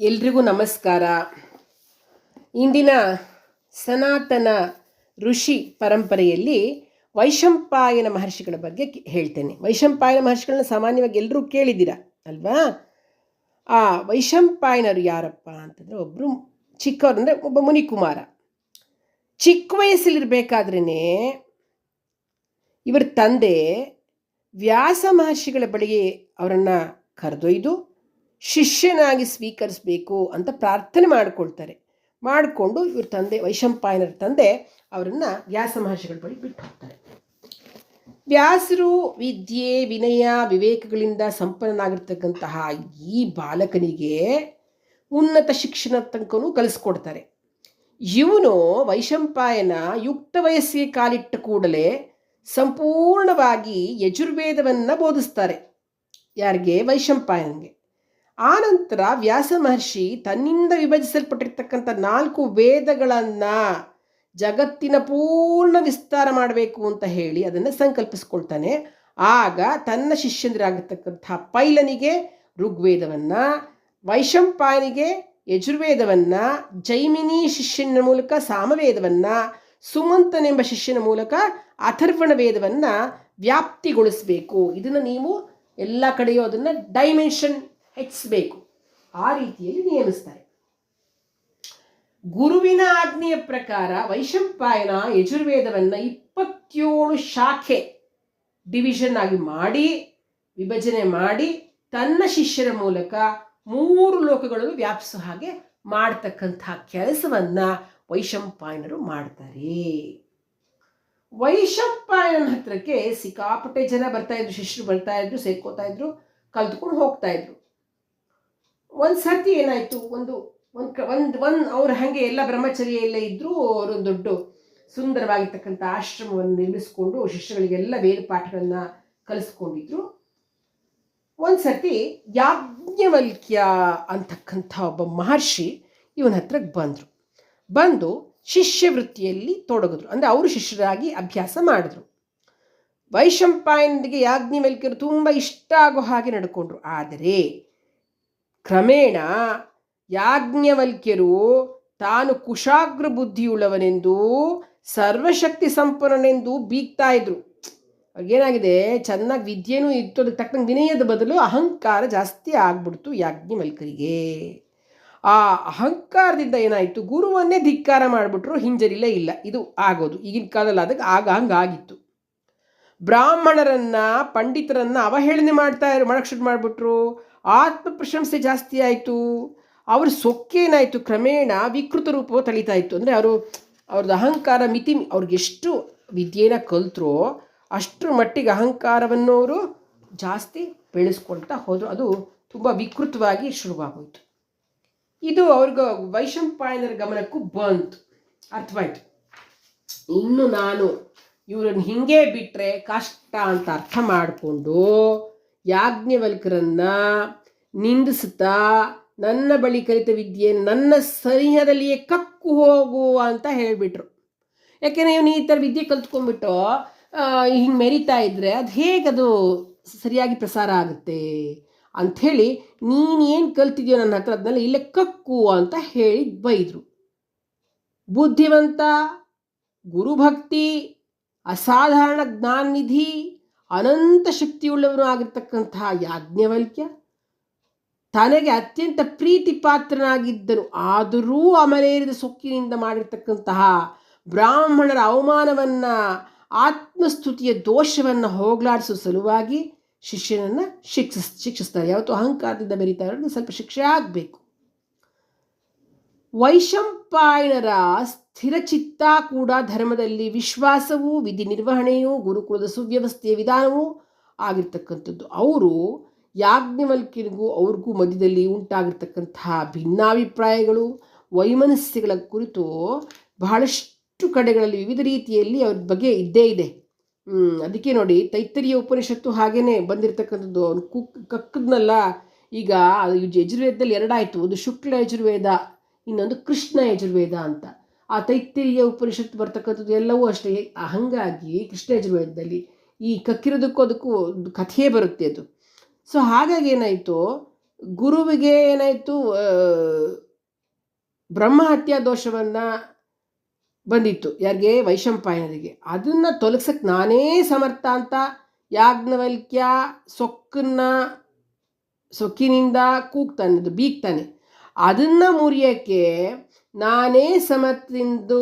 ಎಲ್ರಿಗೂ ನಮಸ್ಕಾರ. ಇಂದಿನ ಸನಾತನ ಋಷಿ ಪರಂಪರೆಯಲ್ಲಿ ವೈಶಂಪಾಯನ ಮಹರ್ಷಿಗಳ ಬಗ್ಗೆ ಹೇಳ್ತೇನೆ. ವೈಶಂಪಾಯನ ಮಹರ್ಷಿಗಳನ್ನ ಸಾಮಾನ್ಯವಾಗಿ ಎಲ್ಲರೂ ಕೇಳಿದ್ದೀರ? ಅಲ್ವಾ? ಆ ವೈಶಂಪಾಯನರು ಯಾರಪ್ಪ ಅಂತಂದರೆ ಒಬ್ಬರು ಚಿಕ್ಕವರು ಅಂದರೆ ಒಬ್ಬ ಮುನಿಕುಮಾರ. ಚಿಕ್ಕ ವಯಸ್ಸಲ್ಲಿರಬೇಕಾದ್ರೇ ಇವರ ತಂದೆ ವ್ಯಾಸ ಮಹರ್ಷಿಗಳ ಬಳಿಗೆ ಅವರನ್ನು ಕರೆದೊಯ್ದು ಶಿಷ್ಯನಾಗಿ ಸ್ವೀಕರಿಸಬೇಕು ಅಂತ ಪ್ರಾರ್ಥನೆ ಮಾಡಿಕೊಳ್ತಾರೆ. ಮಾಡಿಕೊಂಡು ಇವ್ರ ತಂದೆ ವೈಶಂಪಾಯನರ ತಂದೆ ಅವರನ್ನು ವ್ಯಾಸ ಮಹರ್ಷಿಗಳ ಬಳಿ ಬಿಟ್ಟು ಹೋಗ್ತಾರೆ. ವ್ಯಾಸರು ವಿದ್ಯೆ, ವಿನಯ, ವಿವೇಕಗಳಿಂದ ಸಂಪನ್ನನಾಗಿರ್ತಕ್ಕಂತಹ ಈ ಬಾಲಕನಿಗೆ ಉನ್ನತ ಶಿಕ್ಷಣ ತನಕನೂ ಕಲಿಸ್ಕೊಡ್ತಾರೆ. ಇವನು ವೈಶಂಪಾಯನ ಯುಕ್ತ ವಯಸ್ಸಿಗೆ ಕಾಲಿಟ್ಟ ಕೂಡಲೇ ಸಂಪೂರ್ಣವಾಗಿ ಯಜುರ್ವೇದವನ್ನು ಬೋಧಿಸ್ತಾರೆ. ಯಾರಿಗೆ? ವೈಶಂಪಾಯನಿಗೆ. ಆನಂತರ ವ್ಯಾಸ ಮಹರ್ಷಿ ತನ್ನಿಂದ ವಿಭಜಿಸಲ್ಪಟ್ಟಿರ್ತಕ್ಕಂಥ ನಾಲ್ಕು ವೇದಗಳನ್ನು ಜಗತ್ತಿನ ಪೂರ್ಣ ವಿಸ್ತಾರ ಮಾಡಬೇಕು ಅಂತ ಹೇಳಿ ಅದನ್ನು ಸಂಕಲ್ಪಿಸ್ಕೊಳ್ತಾನೆ. ಆಗ ತನ್ನ ಶಿಷ್ಯಂದಿರಾಗಿರ್ತಕ್ಕಂಥ ಪೈಲನಿಗೆ ಋಗ್ವೇದವನ್ನು, ವೈಶಂಪಾಯನಿಗೆ ಯಜುರ್ವೇದವನ್ನು, ಜೈಮಿನಿ ಶಿಷ್ಯನ ಮೂಲಕ ಸಾಮವೇದವನ್ನು, ಸುಮಂತನೆಂಬ ಶಿಷ್ಯನ ಮೂಲಕ ಅಥರ್ವಣ ವೇದವನ್ನು ವ್ಯಾಪ್ತಿಗೊಳಿಸಬೇಕು. ಇದನ್ನು ನೀವು ಎಲ್ಲ ಕಡೆಯೂ ಅದನ್ನು ಡೈಮೆನ್ಷನ್ ಹೆಚ್ಚಿಸಬೇಕು ಆ ರೀತಿಯಲ್ಲಿ ನಿಯಮಿಸ್ತಾರೆ. ಗುರುವಿನ ಆಜ್ಞೆಯ ಪ್ರಕಾರ ವೈಶಂಪಾಯನ ಯಜುರ್ವೇದವನ್ನು ಇಪ್ಪತ್ತೇಳು ಶಾಖೆ ಡಿವಿಷನ್ ಆಗಿ ಮಾಡಿ, ವಿಭಜನೆ ಮಾಡಿ, ತನ್ನ ಶಿಷ್ಯರ ಮೂಲಕ ಮೂರು ಲೋಕಗಳನ್ನು ವ್ಯಾಪಿಸೋ ಹಾಗೆ ಮಾಡ್ತಕ್ಕಂಥ ಕೆಲಸವನ್ನು ವೈಶಂಪಾಯನರು ಮಾಡ್ತಾರೆ. ವೈಶಂಪಾಯನ ಹತ್ರಕ್ಕೆ ಸಿಕ್ಕಾಪಟ್ಟೆ ಜನ ಬರ್ತಾ ಇದ್ರು, ಶಿಷ್ಯರು ಬರ್ತಾ ಇದ್ರು, ಸೇರ್ಕೋತಾ ಇದ್ರು, ಕಲ್ತ್ಕೊಂಡು ಹೋಗ್ತಾ ಇದ್ರು. ಒಂದು ಸರ್ತಿ ಏನಾಯಿತು? ಒಂದು ಒಂದು ಒಂದು ಒಂದು ಅವ್ರು ಹಾಗೆ ಎಲ್ಲ ಬ್ರಹ್ಮಚರ್ಯ ಎಲ್ಲ ಇದ್ದರೂ ಅವರು ಒಂದು ದೊಡ್ಡ ಸುಂದರವಾಗಿರ್ತಕ್ಕಂಥ ಆಶ್ರಮವನ್ನು ನಿರ್ಮಿಸಿಕೊಂಡು ಶಿಷ್ಯಗಳಿಗೆಲ್ಲ ವೇದ ಪಾಠಗಳನ್ನು ಕಲಿಸ್ಕೊಂಡಿದ್ರು. ಒಂದು ಸರ್ತಿ ಯಾಜ್ಞವಲ್ಕ್ಯ ಅಂತಕ್ಕಂಥ ಒಬ್ಬ ಮಹರ್ಷಿ ಇವನ ಹತ್ರಕ್ಕೆ ಬಂದರು. ಬಂದು ಶಿಷ್ಯವೃತ್ತಿಯಲ್ಲಿ ತೊಡಗಿದ್ರು. ಅಂದರೆ ಅವರು ಶಿಷ್ಯರಾಗಿ ಅಭ್ಯಾಸ ಮಾಡಿದ್ರು. ವೈಶಂಪಾಯನಿಗೆ ಯಾಜ್ಞವಲ್ಕ್ಯರು ತುಂಬ ಇಷ್ಟ ಆಗೋ ಹಾಗೆ ನಡ್ಕೊಂಡ್ರು. ಆದರೆ ಕ್ರಮೇಣ ಯಾಜ್ಞವಲ್ಕ್ಯರು ತಾನು ಕುಶಾಗ್ರ ಬುದ್ಧಿಯುಳ್ಳವನೆಂದು ಸರ್ವಶಕ್ತಿ ಸಂಪನ್ನನೆಂದು ಬೀಗ್ತಾ ಇದ್ರು. ಏನಾಗಿದೆ ಚೆನ್ನಾಗಿ ವಿದ್ಯೆನೂ ಇತ್ತು, ಅದಕ್ಕೆ ತಕ್ಕಂಗೆ ವಿನಯದ ಬದಲು ಅಹಂಕಾರ ಜಾಸ್ತಿ ಆಗ್ಬಿಡ್ತು ಯಾಜ್ಞವಲ್ಕರಿಗೆ ಆ ಅಹಂಕಾರದಿಂದ ಏನಾಯಿತು? ಗುರುವನ್ನೇ ಧಿಕ್ಕಾರ ಮಾಡಿಬಿಟ್ರು, ಹಿಂಜರಿಲೇ ಇಲ್ಲ. ಇದು ಆಗೋದು. ಈಗಿನ ಕಾಲದಲ್ಲಿ ಅದಕ್ಕೆ ಆಗ ಹಂಗಾಗಿತ್ತು ಬ್ರಾಹ್ಮಣರನ್ನ, ಪಂಡಿತರನ್ನ ಅವಹೇಳನೆ ಮಾಡ್ತಾ ಮಾಡಕ್ಕೆ ಶುರು ಮಾಡಿಬಿಟ್ರು. ಆತ್ಮ ಪ್ರಶಂಸೆ ಜಾಸ್ತಿ ಆಯಿತು. ಅವ್ರ ಸೊಕ್ಕೇನಾಯಿತು ಕ್ರಮೇಣ ವಿಕೃತ ರೂಪವು ತಳಿತಾ ಇತ್ತು. ಅಂದರೆ ಅವರು ಅವ್ರದ್ದು ಅಹಂಕಾರ ಮಿತಿ, ಅವ್ರಿಗೆ ಎಷ್ಟು ವಿದ್ಯೆನ ಕಲ್ತರೋ ಅಷ್ಟರ ಮಟ್ಟಿಗೆ ಅಹಂಕಾರವನ್ನು ಅವರು ಜಾಸ್ತಿ ಬೆಳೆಸ್ಕೊಳ್ತಾ ಹೋದರು. ಅದು ತುಂಬ ವಿಕೃತವಾಗಿ ಶುರುವಾಗೋಯಿತು. ಇದು ಅವ್ರಿಗೆ ವೈಶಂಪಾಯನರ ಗಮನಕ್ಕೂ ಬಂತು. ಅರ್ಥವಾಯ್ತು. ಇನ್ನು ನಾನು ಇವರನ್ನು ಹಿಂಗೆ ಬಿಟ್ಟರೆ ಕಷ್ಟ ಅಂತ ಅರ್ಥ ಮಾಡಿಕೊಂಡು ಯಾಜ್ಞವಲ್ಕರನ್ನ ನಿಂದಿಸುತ್ತಾ ನನ್ನ ಬಳಿ ಕಲಿತ ವಿದ್ಯೆ ನನ್ನ ಸನಿಹದಲ್ಲಿಯೇ ಕಕ್ಕು ಹೋಗು ಅಂತ ಹೇಳಿಬಿಟ್ರು. ಯಾಕೆಂದರೆ ಇವನು ಈ ಥರ ವಿದ್ಯೆ ಕಲ್ತ್ಕೊಂಡ್ಬಿಟ್ಟು ಹಿಂಗೆ ಮೆರಿತಾ ಇದ್ದರೆ ಅದು ಹೇಗದು ಸರಿಯಾಗಿ ಪ್ರಸಾರ ಆಗುತ್ತೆ ಅಂಥೇಳಿ ನೀನು ಏನು ಕಲ್ತಿದ್ಯೋ ನನ್ನ ಹತ್ರ ಅದನ್ನೆಲ್ಲ ಇಲ್ಲೇ ಕಕ್ಕು ಅಂತ ಹೇಳಿ ಬೈದರು. ಬುದ್ಧಿವಂತ, ಗುರುಭಕ್ತಿ, ಅಸಾಧಾರಣ ಜ್ಞಾನನಿಧಿ ಅನಂತ ಶಕ್ತಿಯುಳ್ಳವನು ಆಗಿರ್ತಕ್ಕಂತಹ ಯಾಜ್ಞವಲ್ಕ್ಯ ತನಗೆ ಅತ್ಯಂತ ಪ್ರೀತಿ ಪಾತ್ರನಾಗಿದ್ದನು. ಆದರೂ ಅಮಲೇರಿದ ಸೊಕ್ಕಿನಿಂದ ಮಾಡಿರ್ತಕ್ಕಂತಹ ಬ್ರಾಹ್ಮಣರ ಅವಮಾನವನ್ನು, ಆತ್ಮಸ್ತುತಿಯ ದೋಷವನ್ನು ಹೋಗಲಾಡಿಸುವ ಸಲುವಾಗಿ ಶಿಷ್ಯನನ್ನು ಶಿಕ್ಷಿಸ್, ಶಿಕ್ಷಿಸ್ತಾರೆ. ಯಾವತ್ತು ಅಹಂಕಾರದಿಂದ ಬೆರೀತಾರೆ ಸ್ವಲ್ಪ ಶಿಕ್ಷೆ ಆಗಬೇಕು. ವೈಶಂಪಾಯನರ ಸ್ಥಿರಚಿತ್ತ ಕೂಡ ಧರ್ಮದಲ್ಲಿ ವಿಶ್ವಾಸವೂ, ವಿಧಿ ನಿರ್ವಹಣೆಯೂ, ಗುರುಕುಲದ ಸುವ್ಯವಸ್ಥೆಯ ವಿಧಾನವೂ ಆಗಿರ್ತಕ್ಕಂಥದ್ದು. ಅವರು ಯಾಜ್ಞವಲ್ಕ್ಯರಿಗೂ ಅವ್ರಿಗೂ ಮಧ್ಯದಲ್ಲಿ ಉಂಟಾಗಿರ್ತಕ್ಕಂತಹ ಭಿನ್ನಾಭಿಪ್ರಾಯಗಳು, ವೈಮನಸ್ಯಗಳ ಕುರಿತು ಬಹಳಷ್ಟು ಕಡೆಗಳಲ್ಲಿ ವಿವಿಧ ರೀತಿಯಲ್ಲಿ ಅವ್ರ ಬಗ್ಗೆ ಇದ್ದೇ ಇದೆ. ಅದಕ್ಕೆ ನೋಡಿ ತೈತರಿಯ ಉಪನಿಷತ್ತು ಹಾಗೇನೆ ಬಂದಿರತಕ್ಕಂಥದ್ದು. ಅವ್ನು ಕುಕ್ ಕಕ್ಕದ್ನಲ್ಲ, ಈಗ ಯಜುರ್ವೇದದಲ್ಲಿ ಎರಡಾಯಿತು. ಒಂದು ಶುಕ್ಲ ಯಜುರ್ವೇದ, ಇನ್ನೊಂದು ಕೃಷ್ಣ ಯಜುರ್ವೇದ ಅಂತ. ಆ ತೈತ್ತಿರಿಯ ಉಪನಿಷತ್ತು ಬರ್ತಕ್ಕಂಥದ್ದು ಎಲ್ಲವೂ ಅಷ್ಟೇ. ಹಂಗಾಗಿ ಹಾಗಾಗಿ ಕೃಷ್ಣ ಯಜುರ್ವೇದದಲ್ಲಿ ಈ ಕಕ್ಕಿರೋದಕ್ಕೂ ಅದಕ್ಕೂ ಒಂದು ಕಥೆಯೇ ಬರುತ್ತೆ ಅದು. ಸೊ ಹಾಗಾಗಿ ಏನಾಯಿತು? ಗುರುವಿಗೆ ಏನಾಯಿತು? ಬ್ರಹ್ಮಹತ್ಯಾ ದೋಷವನ್ನು ಬಂದಿತ್ತು ಯಾರಿಗೆ? ವೈಶಂಪಾಯನರಿಗೆ ಅದನ್ನು ತೊಲಗ್ಸಕ್ಕೆ ನಾನೇ ಸಮರ್ಥ ಅಂತ ಯಾಜ್ಞವಲ್ಕ್ಯ ಸೊಕ್ಕನ್ನ ಸೊಕ್ಕಿನಿಂದ ಕೂಗ್ತಾನೆ, ಅದು ಬೀಗ್ತಾನೆ. ಅದನ್ನು ಮುರಿಯೋಕ್ಕೆ ನಾನೇ ಸಮರ್ಥಿಂದು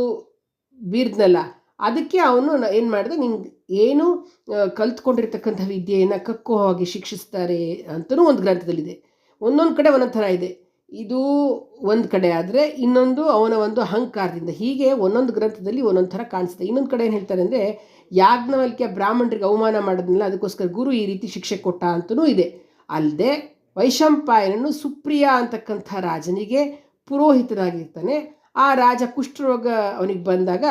ಬೀರ್ದ್ನಲ್ಲ. ಅದಕ್ಕೆ ಅವನು ಏನು ಮಾಡಿದೆ, ನಿಂಗೆ ಏನು ಕಲ್ತ್ಕೊಂಡಿರ್ತಕ್ಕಂಥ ವಿದ್ಯೆಯನ್ನು ಕಕ್ಕು ಹೋಗಿ ಶಿಕ್ಷಿಸ್ತಾರೆ ಅಂತಲೂ ಒಂದು ಗ್ರಂಥದಲ್ಲಿದೆ. ಒಂದೊಂದು ಕಡೆ ಒಂದೊಂದು ಥರ ಇದೆ. ಇದು ಒಂದು ಕಡೆ ಆದರೆ ಇನ್ನೊಂದು ಅವನ ಒಂದು ಅಹಂಕಾರದಿಂದ. ಹೀಗೆ ಒಂದೊಂದು ಗ್ರಂಥದಲ್ಲಿ ಒಂದೊಂದು ಥರ ಕಾಣಿಸುತ್ತೆ ಇನ್ನೊಂದು ಕಡೆ ಏನು ಹೇಳ್ತಾರೆ ಅಂದರೆ, ಯಾಜ್ಞವಲ್ಕ್ಯ ಬ್ರಾಹ್ಮಣರಿಗೆ ಅವಮಾನ ಮಾಡೋದ್ನಲ್ಲ, ಅದಕ್ಕೋಸ್ಕರ ಗುರು ಈ ರೀತಿ ಶಿಕ್ಷೆ ಕೊಟ್ಟ ಅಂತಲೂ ಇದೆ. ಅಲ್ಲದೆ ವೈಶಂಪಾಯನನ್ನು ಸುಪ್ರಿಯ ಅಂತಕ್ಕಂಥ ರಾಜನಿಗೆ ಪುರೋಹಿತನಾಗಿರ್ತಾನೆ. ಆ ರಾಜ ಕುಷ್ಠರೋಗ ಅವನಿಗೆ ಬಂದಾಗ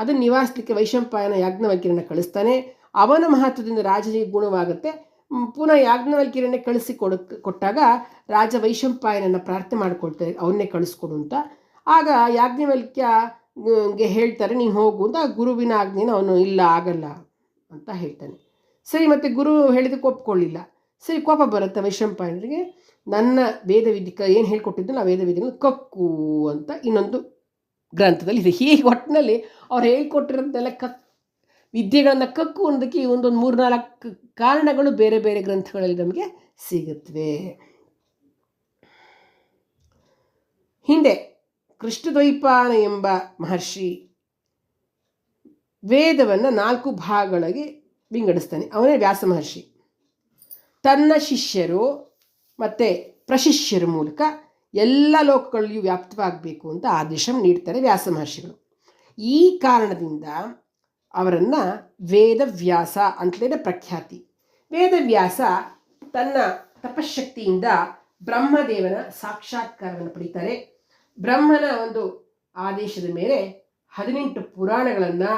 ಅದನ್ನು ನಿವಾರಿಸಲಿಕ್ಕೆ ವೈಶಂಪಾಯನ ಯಾಜ್ಞವಲ್ಕಿರನ್ನ ಕಳಿಸ್ತಾನೆ. ಅವನ ಮಹತ್ವದಿಂದ ರಾಜನಿಗೆ ಗುಣವಾಗುತ್ತೆ. ಪುನಃ ಯಾಜ್ಞವಲ್ಕಿರನ್ನೇ ಕಳಿಸಿ ಕೊಡ ಕೊಟ್ಟಾಗ ರಾಜ ವೈಶಂಪಾಯನನ್ನು ಪ್ರಾರ್ಥನೆ ಮಾಡಿಕೊಳ್ತಾರೆ, ಅವನ್ನೇ ಕಳಿಸ್ಕೊಡು ಅಂತ. ಆಗ ಯಾಜ್ಞವಲ್ಕ್ಯ ಗೆ ಹೇಳ್ತಾರೆ, ನೀನು ಹೋಗು ಅಂತ, ಗುರುವಿನ ಆಜ್ಞೆನ ಅವನು ಇಲ್ಲ, ಆಗಲ್ಲ ಅಂತ ಹೇಳ್ತಾನೆ. ಸರಿ, ಮತ್ತು ಗುರು ಹೇಳಿದಕ್ಕೆ ಒಪ್ಕೊಳ್ಳಿಲ್ಲ. ಸರಿ, ಕೋಪ ಬರುತ್ತೆ ವೈಶಂಪಾಯನರಿಗೆ ನನ್ನ ವೇದವಿಧಿಕ ಏನು ಹೇಳ್ಕೊಟ್ಟಿದ್ದು? ಆ ವೇದವಿದ್ಯೆನ ಕಕ್ಕು ಅಂತ ಇನ್ನೊಂದು ಗ್ರಂಥದಲ್ಲಿ ಇದೆ. ಹೀಗೆ ಒಟ್ಟಿನಲ್ಲಿ ಅವ್ರು ಹೇಳ್ಕೊಟ್ಟಿರೋದನ್ನೆಲ್ಲ ಕಕ್ ವಿದ್ಯೆಗಳನ್ನು ಕಕ್ಕು ಅನ್ನೋದಕ್ಕೆ ಈ ಒಂದೊಂದು ಮೂರ್ನಾಲ್ಕು ಕಾರಣಗಳು ಬೇರೆ ಬೇರೆ ಗ್ರಂಥಗಳಲ್ಲಿ ನಮಗೆ ಸಿಗುತ್ತವೆ ಹಿಂದೆ ಕೃಷ್ಣದ್ವೈಪಾಯನ ಎಂಬ ಮಹರ್ಷಿ ವೇದವನ್ನು ನಾಲ್ಕು ಭಾಗಗಳಿಗೆ ವಿಂಗಡಿಸ್ತಾನೆ. ಅವನೇ ವ್ಯಾಸ ಮಹರ್ಷಿ. ತನ್ನ ಶಿಷ್ಯರು ಮತ್ತು ಪ್ರಶಿಷ್ಯರ ಮೂಲಕ ಎಲ್ಲ ಲೋಕಗಳಲ್ಲಿಯೂ ವ್ಯಾಪ್ತವಾಗಬೇಕು ಅಂತ ಆದೇಶ ನೀಡ್ತಾರೆ ವ್ಯಾಸ ಮಹರ್ಷಿಗಳು. ಈ ಕಾರಣದಿಂದ ಅವರನ್ನು ವೇದವ್ಯಾಸ ಅಂತಲೇ ಪ್ರಖ್ಯಾತಿ. ವೇದವ್ಯಾಸ ತನ್ನ ತಪಶಕ್ತಿಯಿಂದ ಬ್ರಹ್ಮದೇವನ ಸಾಕ್ಷಾತ್ಕಾರವನ್ನು ಪಡಿತಾರೆ. ಬ್ರಹ್ಮನ ಒಂದು ಆದೇಶದ ಮೇಲೆ ಹದಿನೆಂಟು ಪುರಾಣಗಳನ್ನು,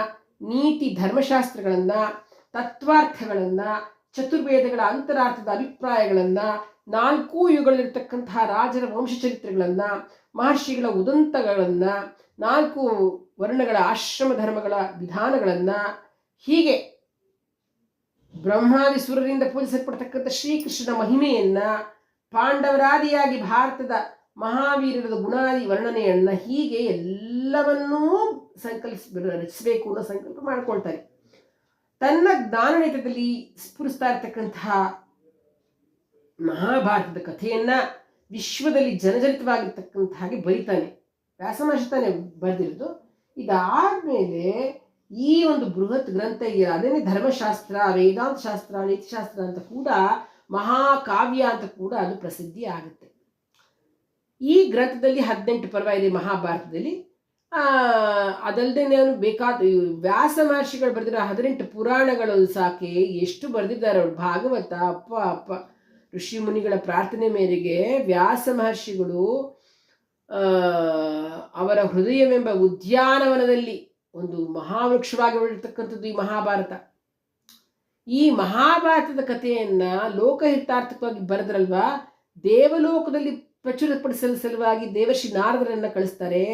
ನೀತಿ ಧರ್ಮಶಾಸ್ತ್ರಗಳನ್ನು, ತತ್ವಾರ್ಥಗಳನ್ನು, ಚತುರ್ವೇದಗಳ ಅಂತರಾರ್ಥದ ಅಭಿಪ್ರಾಯಗಳನ್ನು ನಾಲ್ಕೂ ಯುಗಗಳಲ್ಲಿರ್ತಕ್ಕಂತಹ ರಾಜರ ವಂಶಚರಿತ್ರೆಗಳನ್ನು, ಮಹರ್ಷಿಗಳ ಉದಂತಗಳನ್ನು, ನಾಲ್ಕು ವರ್ಣಗಳ ಆಶ್ರಮ ಧರ್ಮಗಳ ವಿಧಾನಗಳನ್ನು ಹೀಗೆ ಬ್ರಹ್ಮಾದಿ ಸುರರಿಂದ ಪೂಜಿಸಲ್ಪಡ್ತಕ್ಕಂಥ ಶ್ರೀಕೃಷ್ಣನ ಮಹಿಮೆಯನ್ನು ಪಾಂಡವರಾದಿಯಾಗಿ ಭಾರತದ ಮಹಾವೀರರದ ಗುಣಾದಿ ವರ್ಣನೆಯನ್ನು ಹೀಗೆ ಎಲ್ಲವನ್ನೂ ಸಂಕಲ್ಪ ರಚಿಸಬೇಕು ಅನ್ನೋ ಸಂಕಲ್ಪ ಮಾಡ್ಕೊಳ್ತಾರೆ. ತನ್ನ ಜ್ಞಾನನೇತದಲ್ಲಿ ಸ್ಫುರಿಸ್ತಾ ಇರತಕ್ಕಂತಹ ಮಹಾಭಾರತದ ಕಥೆಯನ್ನ ವಿಶ್ವದಲ್ಲಿ ಜನಜನಿತವಾಗಿರ್ತಕ್ಕಂಥ ಹಾಗೆ ಬರೀತಾನೆ ವ್ಯಾಸಮಹರ್ಷಿ ತಾನೆ ಬರೆದಿರೋದು. ಇದಾದ್ಮೇಲೆ ಈ ಒಂದು ಬೃಹತ್ ಗ್ರಂಥ ಇದೆಯಲ್ಲ ಅದೇನೇ ಧರ್ಮಶಾಸ್ತ್ರ ವೇದಾಂತ ಶಾಸ್ತ್ರ ನೀತಿಶಾಸ್ತ್ರ ಅಂತ ಕೂಡ ಮಹಾಕಾವ್ಯ ಅಂತ ಕೂಡ ಅದು ಪ್ರಸಿದ್ಧಿ ಆಗುತ್ತೆ. ಈ ಗ್ರಂಥದಲ್ಲಿ ಹದಿನೆಂಟು ಪರ್ವ ಇದೆ ಮಹಾಭಾರತದಲ್ಲಿ. ಅದಲ್ಲದೆ ನಾನು ಬೇಕಾದ ವ್ಯಾಸ ಮಹರ್ಷಿಗಳು ಬರೆದಿರೋ ಹದಿನೆಂಟು ಪುರಾಣಗಳು ಸಾಕೆ ಎಷ್ಟು ಬರೆದಿದ್ದಾರೆ ಅವ್ರು. ಭಾಗವತ, ಅಪ್ಪ ಅಪ್ಪ. ಋಷಿ ಮುನಿಗಳ ಪ್ರಾರ್ಥನೆ ಮೇರೆಗೆ ವ್ಯಾಸ ಮಹರ್ಷಿಗಳು ಅವರ ಹೃದಯವೆಂಬ ಉದ್ಯಾನವನದಲ್ಲಿ ಒಂದು ಮಹಾವೃಕ್ಷವಾಗಿ ಬೆಳೆದಿರ್ತಕ್ಕಂಥದ್ದು ಈ ಮಹಾಭಾರತ. ಈ ಮಹಾಭಾರತದ ಕಥೆಯನ್ನ ಲೋಕಹಿತಾರ್ಥಕವಾಗಿ ಬರೆದ್ರಲ್ವಾ? ದೇವಲೋಕದಲ್ಲಿ ಪ್ರಚುರಪಡಿಸಲು ಸಲುವಾಗಿ ದೇವಶ್ರೀ ನಾರದರನ್ನ ಕಳಿಸ್ತಾರೆ.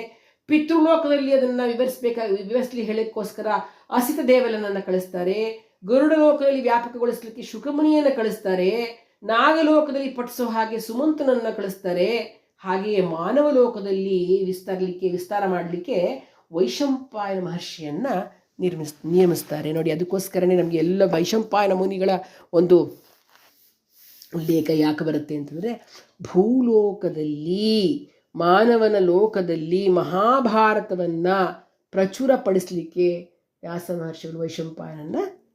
ಪಿತೃಲೋಕದಲ್ಲಿ ಅದನ್ನ ವಿವರಿಸಬೇಕಾಗಿ ವಿವರಿಸಲಿ ಹೇಳೋಕ್ಕೋಸ್ಕರ ಅಸಿತ ದೇವಲನನ್ನ ಕಳಿಸ್ತಾರೆ. ಗರುಡ ಲೋಕದಲ್ಲಿ ವ್ಯಾಪಕಗೊಳಿಸಲಿಕ್ಕೆ ಶುಕಮುನಿಯನ್ನ ಕಳಿಸ್ತಾರೆ. ನಾಗಲೋಕದಲ್ಲಿ ಪಠಿಸೋ ಹಾಗೆ ಸುಮಂತನನ್ನು ಕಳಿಸ್ತಾರೆ. ಹಾಗೆಯೇ ಮಾನವ ಲೋಕದಲ್ಲಿ ವಿಸ್ತರಲಿಕ್ಕೆ, ವಿಸ್ತಾರ ಮಾಡಲಿಕ್ಕೆ ವೈಶಂಪಾಯನ ಮಹರ್ಷಿಯನ್ನು ನಿರ್ಮಿಸ್, ನಿಯಮಿಸ್ತಾರೆ. ನೋಡಿ, ಅದಕ್ಕೋಸ್ಕರನೇ ನಮಗೆ ಎಲ್ಲ ವೈಶಂಪಾಯನ ಮುನಿಗಳ ಒಂದು ಉಲ್ಲೇಖ ಯಾಕೆ ಬರುತ್ತೆ ಅಂತಂದರೆ, ಭೂಲೋಕದಲ್ಲಿ, ಮಾನವನ ಲೋಕದಲ್ಲಿ ಮಹಾಭಾರತವನ್ನು ಪ್ರಚುರಪಡಿಸಲಿಕ್ಕೆ ವ್ಯಾಸ ಮಹರ್ಷಿಗಳು ವೈಶಂಪಾಯನನ್ನು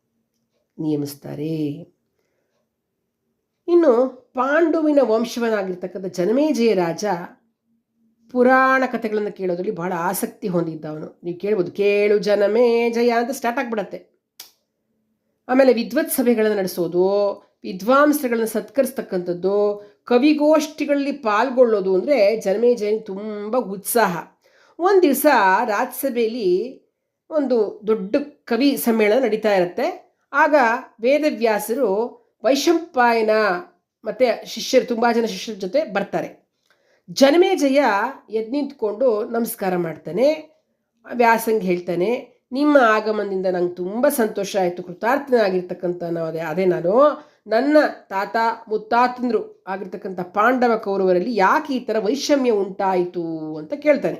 ನಿಯಮಿಸ್ತಾರೆ. ಇನ್ನು ಪಾಂಡುವಿನ ವಂಶವನಾಗಿರ್ತಕ್ಕಂಥ ಜನಮೇಜಯ ರಾಜ ಪುರಾಣ ಕಥೆಗಳನ್ನು ಕೇಳೋದ್ರಲ್ಲಿ ಬಹಳ ಆಸಕ್ತಿ ಹೊಂದಿದ್ದವನು. ನೀವು ಕೇಳ್ಬೋದು, ಕೇಳು ಜನಮೇ ಜಯ ಅಂತ ಸ್ಟಾರ್ಟ್ ಆಗಿಬಿಡತ್ತೆ. ಆಮೇಲೆ ವಿದ್ವತ್ ಸಭೆಗಳನ್ನು ನಡೆಸೋದು, ವಿದ್ವಾಂಸರುಗಳನ್ನು ಸತ್ಕರಿಸ್ತಕ್ಕಂಥದ್ದು, ಕವಿಗೋಷ್ಠಿಗಳಲ್ಲಿ ಪಾಲ್ಗೊಳ್ಳೋದು ಅಂದರೆ ಜನಮೇಜಯನ್ ತುಂಬ ಉತ್ಸಾಹ. ಒಂದು ದಿವಸ ರಾಜ್ಯಸಭೆಯಲ್ಲಿ ಒಂದು ದೊಡ್ಡ ಕವಿ ಸಮ್ಮೇಳನ ನಡೀತಾ ಇರುತ್ತೆ. ಆಗ ವೇದವ್ಯಾಸರು ವೈಶಂಪಾಯನ ಮತ್ತು ಶಿಷ್ಯರು, ತುಂಬ ಜನ ಶಿಷ್ಯರ ಜೊತೆ ಬರ್ತಾರೆ. ಜನಮೇಜಯ ಎದ್ದು ನಿಂತ್ಕೊಂಡು ನಮಸ್ಕಾರ ಮಾಡ್ತಾನೆ, ವ್ಯಾಸಂಗ್ ಹೇಳ್ತಾನೆ, ನಿಮ್ಮ ಆಗಮನದಿಂದ ನಂಗೆ ತುಂಬ ಸಂತೋಷ ಆಯಿತು ಕೃತಾರ್ಥನಾಗಿರ್ತಕ್ಕಂಥ ನಾವು ಅದೇ ಅದೇ ನಾನು. ನನ್ನ ತಾತ ಮುತ್ತಾತಂದ್ರು ಆಗಿರ್ತಕ್ಕಂಥ ಪಾಂಡವ ಕೌರವರಲ್ಲಿ ಯಾಕೆ ಈ ಥರ ವೈಷಮ್ಯ ಉಂಟಾಯಿತು ಅಂತ ಕೇಳ್ತಾನೆ.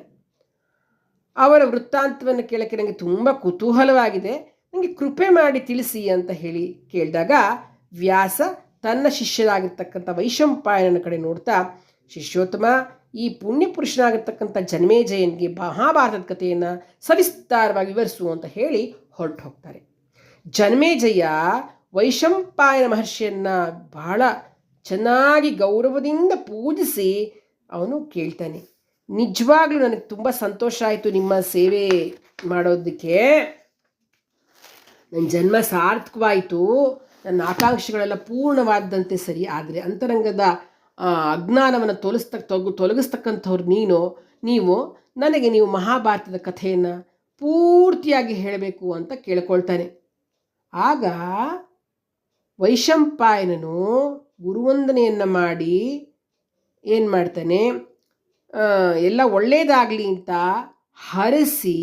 ಅವರ ವೃತ್ತಾಂತವನ್ನು ಕೇಳೋಕ್ಕೆ ನನಗೆ ತುಂಬ ಕುತೂಹಲವಾಗಿದೆ. ನನಗೆ ಕೃಪೆ ಮಾಡಿ ತಿಳಿಸಿ ಅಂತ ಹೇಳಿ ಕೇಳಿದಾಗ ವ್ಯಾಸ ತನ್ನ ಶಿಷ್ಯರಾಗಿರ್ತಕ್ಕಂಥ ವೈಶಂಪಾಯನನ ಕಡೆ ನೋಡ್ತಾ, ಶಿಷ್ಯೋತ್ತಮ, ಈ ಪುಣ್ಯ ಪುರುಷನಾಗಿರ್ತಕ್ಕಂಥ ಜನ್ಮೇಜಯನ್ಗೆ ಮಹಾಭಾರತದ ಕಥೆಯನ್ನು ಸವಿಸ್ತಾರವಾಗಿ ವಿವರಿಸು ಅಂತ ಹೇಳಿ ಹೊರಟು ಹೋಗ್ತಾರೆ ಜನ್ಮೇಜಯ ವೈಶಂಪಾಯನ ಮಹರ್ಷಿಯನ್ನು ಬಹಳ ಚೆನ್ನಾಗಿ ಗೌರವದಿಂದ ಪೂಜಿಸಿ ಅವನು ಕೇಳ್ತಾನೆ, ನಿಜವಾಗ್ಲೂ ನನಗೆ ತುಂಬ ಸಂತೋಷ ಆಯಿತು ನಿಮ್ಮ ಸೇವೆ ಮಾಡೋದಕ್ಕೆ. ನನ್ನ ಜನ್ಮ ಸಾರ್ಥಕವಾಯಿತು. ನನ್ನ ಆಕಾಂಕ್ಷೆಗಳೆಲ್ಲ ಪೂರ್ಣವಾದಂತೆ ಸರಿ ಆದರೆ ಅಂತರಂಗದ ಅಜ್ಞಾನವನ್ನು ತೊಲಸ್ತಕ್ಕ ತೊಗ, ತೊಲಗಿಸ್ತಕ್ಕಂಥವ್ರು ನೀನು, ನೀವು, ನನಗೆ ನೀವು ಮಹಾಭಾರತದ ಕಥೆಯನ್ನು ಪೂರ್ತಿಯಾಗಿ ಹೇಳಬೇಕು ಅಂತ ಕೇಳ್ಕೊಳ್ತಾನೆ. ಆಗ ವೈಶಂಪಾಯನನು ಗುರುವಂದನೆಯನ್ನು ಮಾಡಿ ಏನು ಮಾಡ್ತಾನೆ ಎಲ್ಲ ಒಳ್ಳೆಯದಾಗಲಿ ಅಂತ ಹರಸಿ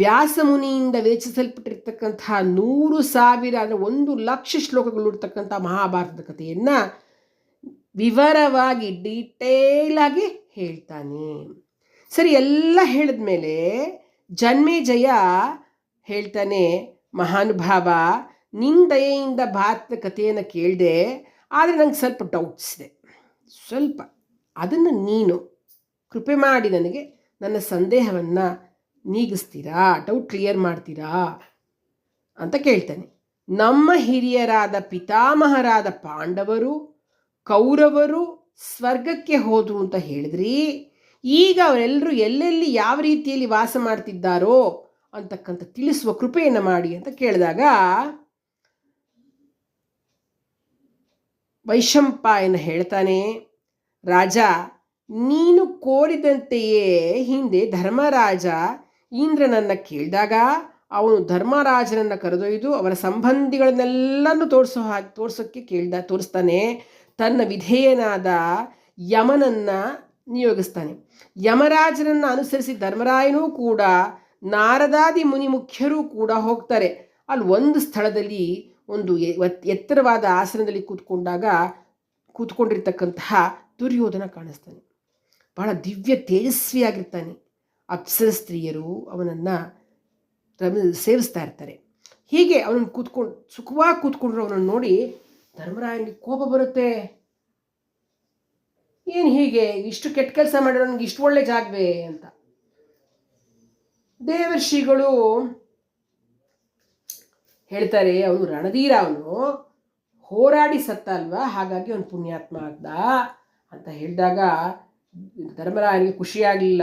ವ್ಯಾಸಮುನಿಯಿಂದ ವಿರಚಿಸಲ್ಪಟ್ಟಿರ್ತಕ್ಕಂತಹ ನೂರು ಸಾವಿರ ಅಂದರೆ ಒಂದು ಲಕ್ಷ ಶ್ಲೋಕಗಳು ಇರ್ತಕ್ಕಂಥ ಮಹಾಭಾರತದ ಕಥೆಯನ್ನು ವಿವರವಾಗಿ ಡೀಟೇಲಾಗಿ ಹೇಳ್ತಾನೆ. ಸರಿ, ಎಲ್ಲ ಹೇಳಿದ ಮೇಲೆ ಜನ್ಮೇಜಯ ಹೇಳ್ತಾನೆ, ಮಹಾನುಭಾವ ನಿನ್ನ ದಯೆಯಿಂದ ಭಾರತದ ಕಥೆಯನ್ನು ಕೇಳಿದೆ, ಆದರೆ ನಂಗೆ ಸ್ವಲ್ಪ ಡೌಟ್ಸ್ ಇದೆ. ಸ್ವಲ್ಪ ಅದನ್ನು ನೀನು ಕೃಪೆ ಮಾಡಿ ನನಗೆ ನನ್ನ ಸಂದೇಹವನ್ನು ನೀಗಿಸ್ತೀರಾ? ಡೌಟ್ ಕ್ಲಿಯರ್ ಮಾಡ್ತೀರಾ? ಅಂತ ಕೇಳ್ತಾನೆ. ನಮ್ಮ ಹಿರಿಯರಾದ ಪಿತಾಮಹರಾದ ಪಾಂಡವರು, ಕೌರವರು ಸ್ವರ್ಗಕ್ಕೆ ಹೋದರು ಅಂತ ಹೇಳಿದ್ರಿ. ಈಗ ಅವರೆಲ್ಲರೂ ಎಲ್ಲೆಲ್ಲಿ ಯಾವ ರೀತಿಯಲ್ಲಿ ವಾಸ ಮಾಡ್ತಿದ್ದಾರೋ ಅಂತಕ್ಕಂಥ ತಿಳಿಸುವ ಕೃಪೆಯನ್ನು ಮಾಡಿ ಅಂತ ಕೇಳಿದಾಗ ವೈಶಂಪಾಯನ ಹೇಳ್ತಾನೆ, ರಾಜ, ನೀನು ಕೋರಿದಂತೆಯೇ ಹಿಂದೆ ಧರ್ಮರಾಜ ಇಂದ್ರನನ್ನು ಕೇಳಿದಾಗ ಅವನು ಧರ್ಮರಾಜನನ್ನು ಕರೆದೊಯ್ದು ಅವರ ಸಂಬಂಧಿಗಳನ್ನೆಲ್ಲನೂ ತೋರಿಸೋ ಹಾಗೆ ತೋರಿಸೋಕ್ಕೆ ಕೇಳ್ದ, ತೋರಿಸ್ತಾನೆ. ತನ್ನ ವಿಧೇಯನಾದ ಯಮನನ್ನು ನಿಯೋಗಿಸ್ತಾನೆ. ಯಮರಾಜನನ್ನು ಅನುಸರಿಸಿ ಧರ್ಮರಾಯನೂ ಕೂಡ, ನಾರದಾದಿ ಮುನಿ ಮುಖ್ಯರೂ ಕೂಡ ಹೋಗ್ತಾರೆ. ಅಲ್ಲಿ ಒಂದು ಸ್ಥಳದಲ್ಲಿ ಒಂದು ಎತ್ತರವಾದ ಆಸನದಲ್ಲಿ ಕೂತ್ಕೊಂಡಾಗ ಕೂತ್ಕೊಂಡಿರ್ತಕ್ಕಂತಹ ದುರ್ಯೋಧನ ಕಾಣಿಸ್ತಾನೆ. ಬಹಳ ದಿವ್ಯ, ತೇಜಸ್ವಿಯಾಗಿರ್ತಾನೆ. ಅಪ್ಸರ ಸ್ತ್ರೀಯರು ಅವನನ್ನು ಸೇವಿಸ್ತಾ ಇರ್ತಾರೆ. ಹೀಗೆ ಅವನನ್ನು ಕೂತ್ಕೊಂಡು, ಸುಖವಾಗಿ ಕೂತ್ಕೊಂಡ್ರು ಅವನನ್ನು ನೋಡಿ ಧರ್ಮರಾಯನಿಗೆ ಕೋಪ ಬರುತ್ತೆ. ಏನು ಹೀಗೆ? ಇಷ್ಟು ಕೆಟ್ಟ ಕೆಲಸ ಮಾಡಿರೋ ನನಗೆ ಇಷ್ಟು ಒಳ್ಳೆ ಜಾಗವೇ ಅಂತ. ದೇವರ್ಷಿಗಳು ಹೇಳ್ತಾರೆ, ಅವನು ರಣಧೀರ, ಅವನು ಹೋರಾಡಿ ಸತ್ತ ಅಲ್ವಾ? ಹಾಗಾಗಿ ಅವನು ಪುಣ್ಯಾತ್ಮ ಆಗ್ದ ಅಂತ ಹೇಳಿದಾಗ ಧರ್ಮರಾಯನಿಗೆ ಖುಷಿಯಾಗಲಿಲ್ಲ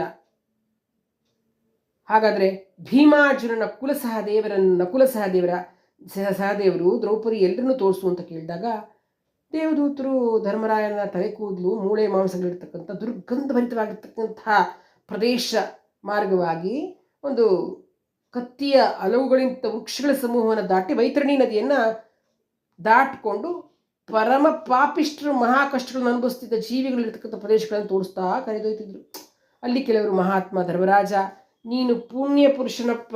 ಹಾಗಾದರೆ ಭೀಮಾರ್ಜುನನ ಕುಲ ಸಹದೇವರನ್ನು ನಕುಲ ಸಹದೇವರ ಸಹದೇವರು ದ್ರೌಪದಿ ಎಲ್ಲರನ್ನೂ ತೋರಿಸು ಅಂತ ಕೇಳಿದಾಗ ದೇವದೂತರು ಧರ್ಮರಾಯನ ತಲೆ ಕೂದಲು, ಮೂಳೆ ಮಾಂಸಗಳಿರ್ತಕ್ಕಂಥ ದುರ್ಗಂಧಭರಿತವಾಗಿರ್ತಕ್ಕಂಥ ಪ್ರದೇಶ ಮಾರ್ಗವಾಗಿ ಒಂದು ಕತ್ತಿಯ ಅಲವುಗಳಿಂತ ವೃಕ್ಷಗಳ ಸಮೂಹವನ್ನು ದಾಟಿ ವೈತರಣಿ ನದಿಯನ್ನು ದಾಟಿಕೊಂಡು ಪರಮ ಪಾಪಿಷ್ಟರು ಮಹಾ ಕಷ್ಟಗಳನ್ನು ಅನುಭವಿಸ್ತಿದ್ದ ಜೀವಿಗಳಿರ್ತಕ್ಕಂಥ ಪ್ರದೇಶಗಳನ್ನು ತೋರಿಸ್ತಾ ಕರೆದೊಯ್ತಿದ್ರು. ಅಲ್ಲಿ ಕೆಲವರು ಮಹಾತ್ಮ ಧರ್ಮರಾಜ ನೀನು ಪುಣ್ಯ ಪುರುಷನಪ್ಪ.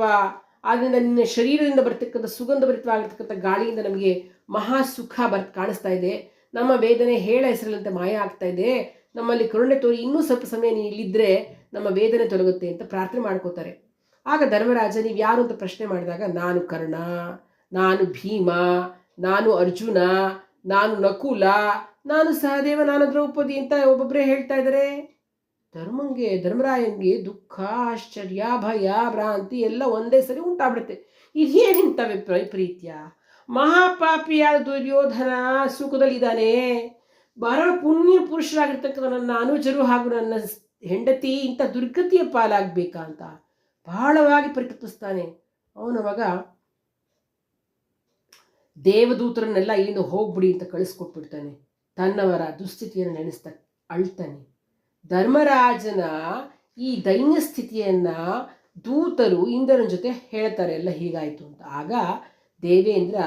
ಆದ್ದರಿಂದ ನಿನ್ನ ಶರೀರದಿಂದ ಬರ್ತಕ್ಕಂಥ ಸುಗಂಧ ಭರಿತವಾಗಿರ್ತಕ್ಕಂಥ ಗಾಳಿಯಿಂದ ನಮಗೆ ಮಹಾ ಸುಖ ಬರ್ ಕಾಣಿಸ್ತಾ ಇದೆ. ನಮ್ಮ ವೇದನೆ ಹೇಳ ಹೆಸರಲ್ಲಂತೆ ಮಾಯ ಆಗ್ತಾ ಇದೆ. ನಮ್ಮಲ್ಲಿ ಕರುಣೆ ತೋರಿ ಇನ್ನೂ ಸ್ವಲ್ಪ ಸಮಯ ನೀ ಇಲ್ಲಿದ್ದರೆ ನಮ್ಮ ವೇದನೆ ತೊಲಗುತ್ತೆ ಅಂತ ಪ್ರಾರ್ಥನೆ ಮಾಡ್ಕೋತಾರೆ. ಆಗ ಧರ್ಮರಾಜ, ನೀವು ಯಾರು ಅಂತ ಪ್ರಶ್ನೆ ಮಾಡಿದಾಗ, ನಾನು ಕರ್ಣ, ನಾನು ಭೀಮ, ನಾನು ಅರ್ಜುನ, ನಾನು ನಕುಲ, ನಾನು ಸಹದೇವ, ನಾನು ದ್ರೌಪದಿ ಅಂತ ಒಬ್ಬೊಬ್ಬರೇ ಹೇಳ್ತಾ ಇದ್ದಾರೆ ಧರ್ಮಂಗೆ ಧರ್ಮರಾಯನ್ಗೆ ದುಃಖ, ಆಶ್ಚರ್ಯ, ಭಯ, ಭ್ರಾಂತಿ ಎಲ್ಲ ಒಂದೇ ಸರಿ ಉಂಟಾಗ್ಬಿಡುತ್ತೆ. ಇದೇನಿಂತ ವೈಪರೀತ್ಯ ಮಹಾಪಾಪಿಯಾದ ದುರ್ಯೋಧನ ಸುಖದಲ್ಲಿದ್ದಾನೆ. ಬಹಳ ಪುಣ್ಯ ಪುರುಷರಾಗಿರ್ತಕ್ಕಂಥ ನನ್ನ ಅನುಜರು ಹಾಗೂ ನನ್ನ ಹೆಂಡತಿ ಇಂಥ ದುರ್ಗತಿಯ ಪಾಲಾಗಬೇಕಾ ಅಂತ ಬಹಳವಾಗಿ ಪರಿತಪಿಸ್ತಾನೆ ಅವನವಾಗ ದೇವದೂತರನ್ನೆಲ್ಲ ಇಲ್ಲಿಂದ ಹೋಗ್ಬಿಡಿ ಅಂತ ಕಳಿಸ್ಕೊಟ್ಬಿಡ್ತಾನೆ. ತನ್ನವರ ದುಸ್ಥಿತಿಯನ್ನು ನೆನೆಸ್ತಾ ಅಳ್ತಾನೆ. ಧರ್ಮರಾಜನ ಈ ದೈನ್ಯ ಸ್ಥಿತಿಯನ್ನು ದೂತರು ಇಂದ್ರನ ಜೊತೆ ಹೇಳ್ತಾರೆ, ಎಲ್ಲ ಹೀಗಾಯಿತು ಅಂತ. ಆಗ ದೇವೇಂದ್ರ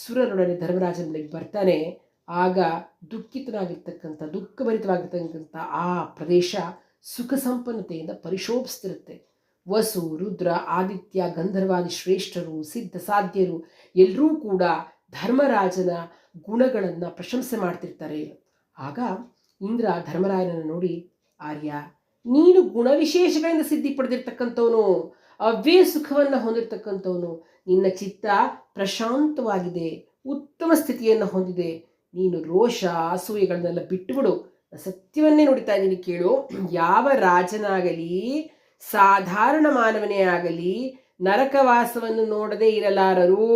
ಸುರರೊಡನೆ ಧರ್ಮರಾಜನ ಮನೆಗೆ ಬರ್ತಾನೆ. ಆಗ ದುಃಖಿತನಾಗಿರ್ತಕ್ಕಂಥ, ದುಃಖಭರಿತವಾಗಿರ್ತಕ್ಕಂಥ ಆ ಪ್ರದೇಶ ಸುಖ ಸಂಪನ್ನತೆಯಿಂದ ಪರಿಶೋಭಿಸ್ತಿರುತ್ತೆ. ವಸು, ರುದ್ರ, ಆದಿತ್ಯ, ಗಂಧರ್ವಾದಿ ಶ್ರೇಷ್ಠರು, ಸಿದ್ಧ ಸಾಧ್ಯರು ಎಲ್ಲರೂ ಕೂಡ ಧರ್ಮರಾಜನ ಗುಣಗಳನ್ನು ಪ್ರಶಂಸೆ ಮಾಡ್ತಿರ್ತಾರೆ. ಆಗ ಇಂದ್ರ ಧರ್ಮರಾಯನನ್ನು ನೋಡಿ, ಆರ್ಯ, ನೀನು ಗುಣವಿಶೇಷಗಳಿಂದ ಸಿದ್ಧಿ ಪಡೆದಿರ್ತಕ್ಕಂಥವನು ಅವ್ಯಯ ಸುಖವನ್ನು ಹೊಂದಿರತಕ್ಕಂಥವನು, ನಿನ್ನ ಚಿತ್ತ ಪ್ರಶಾಂತವಾಗಿದೆ, ಉತ್ತಮ ಸ್ಥಿತಿಯನ್ನು ಹೊಂದಿದೆ. ನೀನು ರೋಷ, ಅಸೂಯೆಗಳನ್ನೆಲ್ಲ ಬಿಟ್ಟುಬಿಡು. ಸತ್ಯವನ್ನೇ ನೋಡಿತಾ ಇದ್ದೀನಿ ಕೇಳು. ಯಾವ ರಾಜನಾಗಲಿ, ಸಾಧಾರಣ ಮಾನವನೇ ಆಗಲಿ, ನರಕವಾಸವನ್ನು ನೋಡದೇ ಇರಲಾರರು.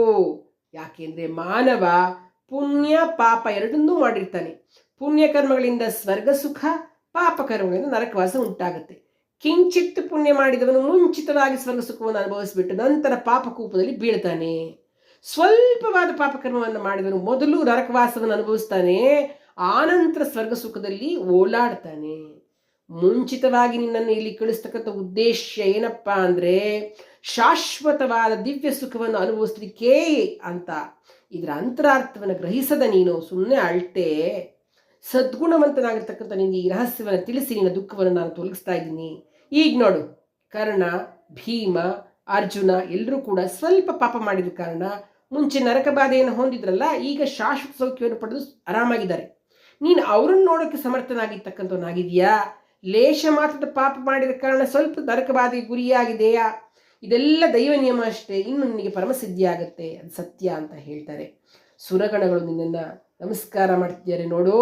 ಯಾಕೆಂದರೆ ಮಾನವ ಪುಣ್ಯ ಪಾಪ ಎರಡನ್ನೂ ಮಾಡಿರ್ತಾನೆ. ಪುಣ್ಯ ಕರ್ಮಗಳಿಂದ ಸ್ವರ್ಗ ಸುಖ ಪಾಪಕರ್ಮಗಳಿಂದ ನರಕವಾಸ ಉಂಟಾಗುತ್ತೆ. ಕಿಂಚಿತ್ತು ಪುಣ್ಯ ಮಾಡಿದವನು ಮುಂಚಿತವಾಗಿ ಸ್ವರ್ಗ ಸುಖವನ್ನು ಅನುಭವಿಸಿಬಿಟ್ಟು ನಂತರ ಪಾಪಕೂಪದಲ್ಲಿ ಬೀಳ್ತಾನೆ. ಸ್ವಲ್ಪವಾದ ಪಾಪಕರ್ಮವನ್ನು ಮಾಡಿದವನು ಮೊದಲು ನರಕವಾಸವನ್ನು ಅನುಭವಿಸ್ತಾನೆ, ಆನಂತರ ಸ್ವರ್ಗ ಸುಖದಲ್ಲಿ ಓಲಾಡ್ತಾನೆ ಮುಂಚಿತವಾಗಿ ನಿನ್ನನ್ನು ಇಲ್ಲಿ ಕಳಿಸ್ತಕ್ಕಂಥ ಉದ್ದೇಶ ಏನಪ್ಪ ಅಂದರೆ, ಶಾಶ್ವತವಾದ ದಿವ್ಯ ಸುಖವನ್ನು ಅನುಭವಿಸ್ಲಿಕ್ಕೇ ಅಂತ. ಇದರ ಅಂತರಾರ್ಥವನ್ನು ಗ್ರಹಿಸದ ನೀನು ಸುಮ್ಮನೆ ಅಳ್ತೆ. ಸದ್ಗುಣವಂತನಾಗಿರ್ತಕ್ಕಂಥ ನಿನಗೆ ಈ ರಹಸ್ಯವನ್ನು ತಿಳಿಸಿ, ನಿನ್ನ ದುಃಖವನ್ನು ನಾನು ತೊಲಗಿಸ್ತಾ ಇದ್ದೀನಿ. ಈಗ ನೋಡು, ಕರ್ಣ, ಭೀಮ, ಅರ್ಜುನ ಎಲ್ಲರೂ ಕೂಡ ಸ್ವಲ್ಪ ಪಾಪ ಮಾಡಿದ ಕಾರಣ ಮುಂಚೆ ನರಕ ಬಾಧೆಯನ್ನು ಹೊಂದಿದ್ರಲ್ಲ, ಈಗ ಶಾಶ್ವತ ಸೌಖ್ಯವನ್ನು ಪಡೆದು ಆರಾಮಾಗಿದ್ದಾರೆ. ನೀನು ಅವರನ್ನು ನೋಡೋಕ್ಕೆ ಸಮರ್ಥನಾಗಿರ್ತಕ್ಕಂಥವನಾಗಿದೆಯಾ ಲೇಷ ಮಾತ್ರದ ಪಾಪ ಮಾಡಿದ ಕಾರಣ ಸ್ವಲ್ಪ ನರಕ ಬಾಧೆಗೆ ಗುರಿಯಾಗಿದೆಯಾ? ಇದೆಲ್ಲ ದೈವ ನಿಯಮ ಅಷ್ಟೇ, ಇನ್ನು ನಿನಗೆ ಪರಮಸಿದ್ಧಿ ಆಗುತ್ತೆ ಅದು ಸತ್ಯ ಅಂತ ಹೇಳ್ತಾರೆ. ಸುರಗಣಗಳು ನಿನ್ನನ್ನು ನಮಸ್ಕಾರ ಮಾಡ್ತಿದ್ದಾರೆ ನೋಡು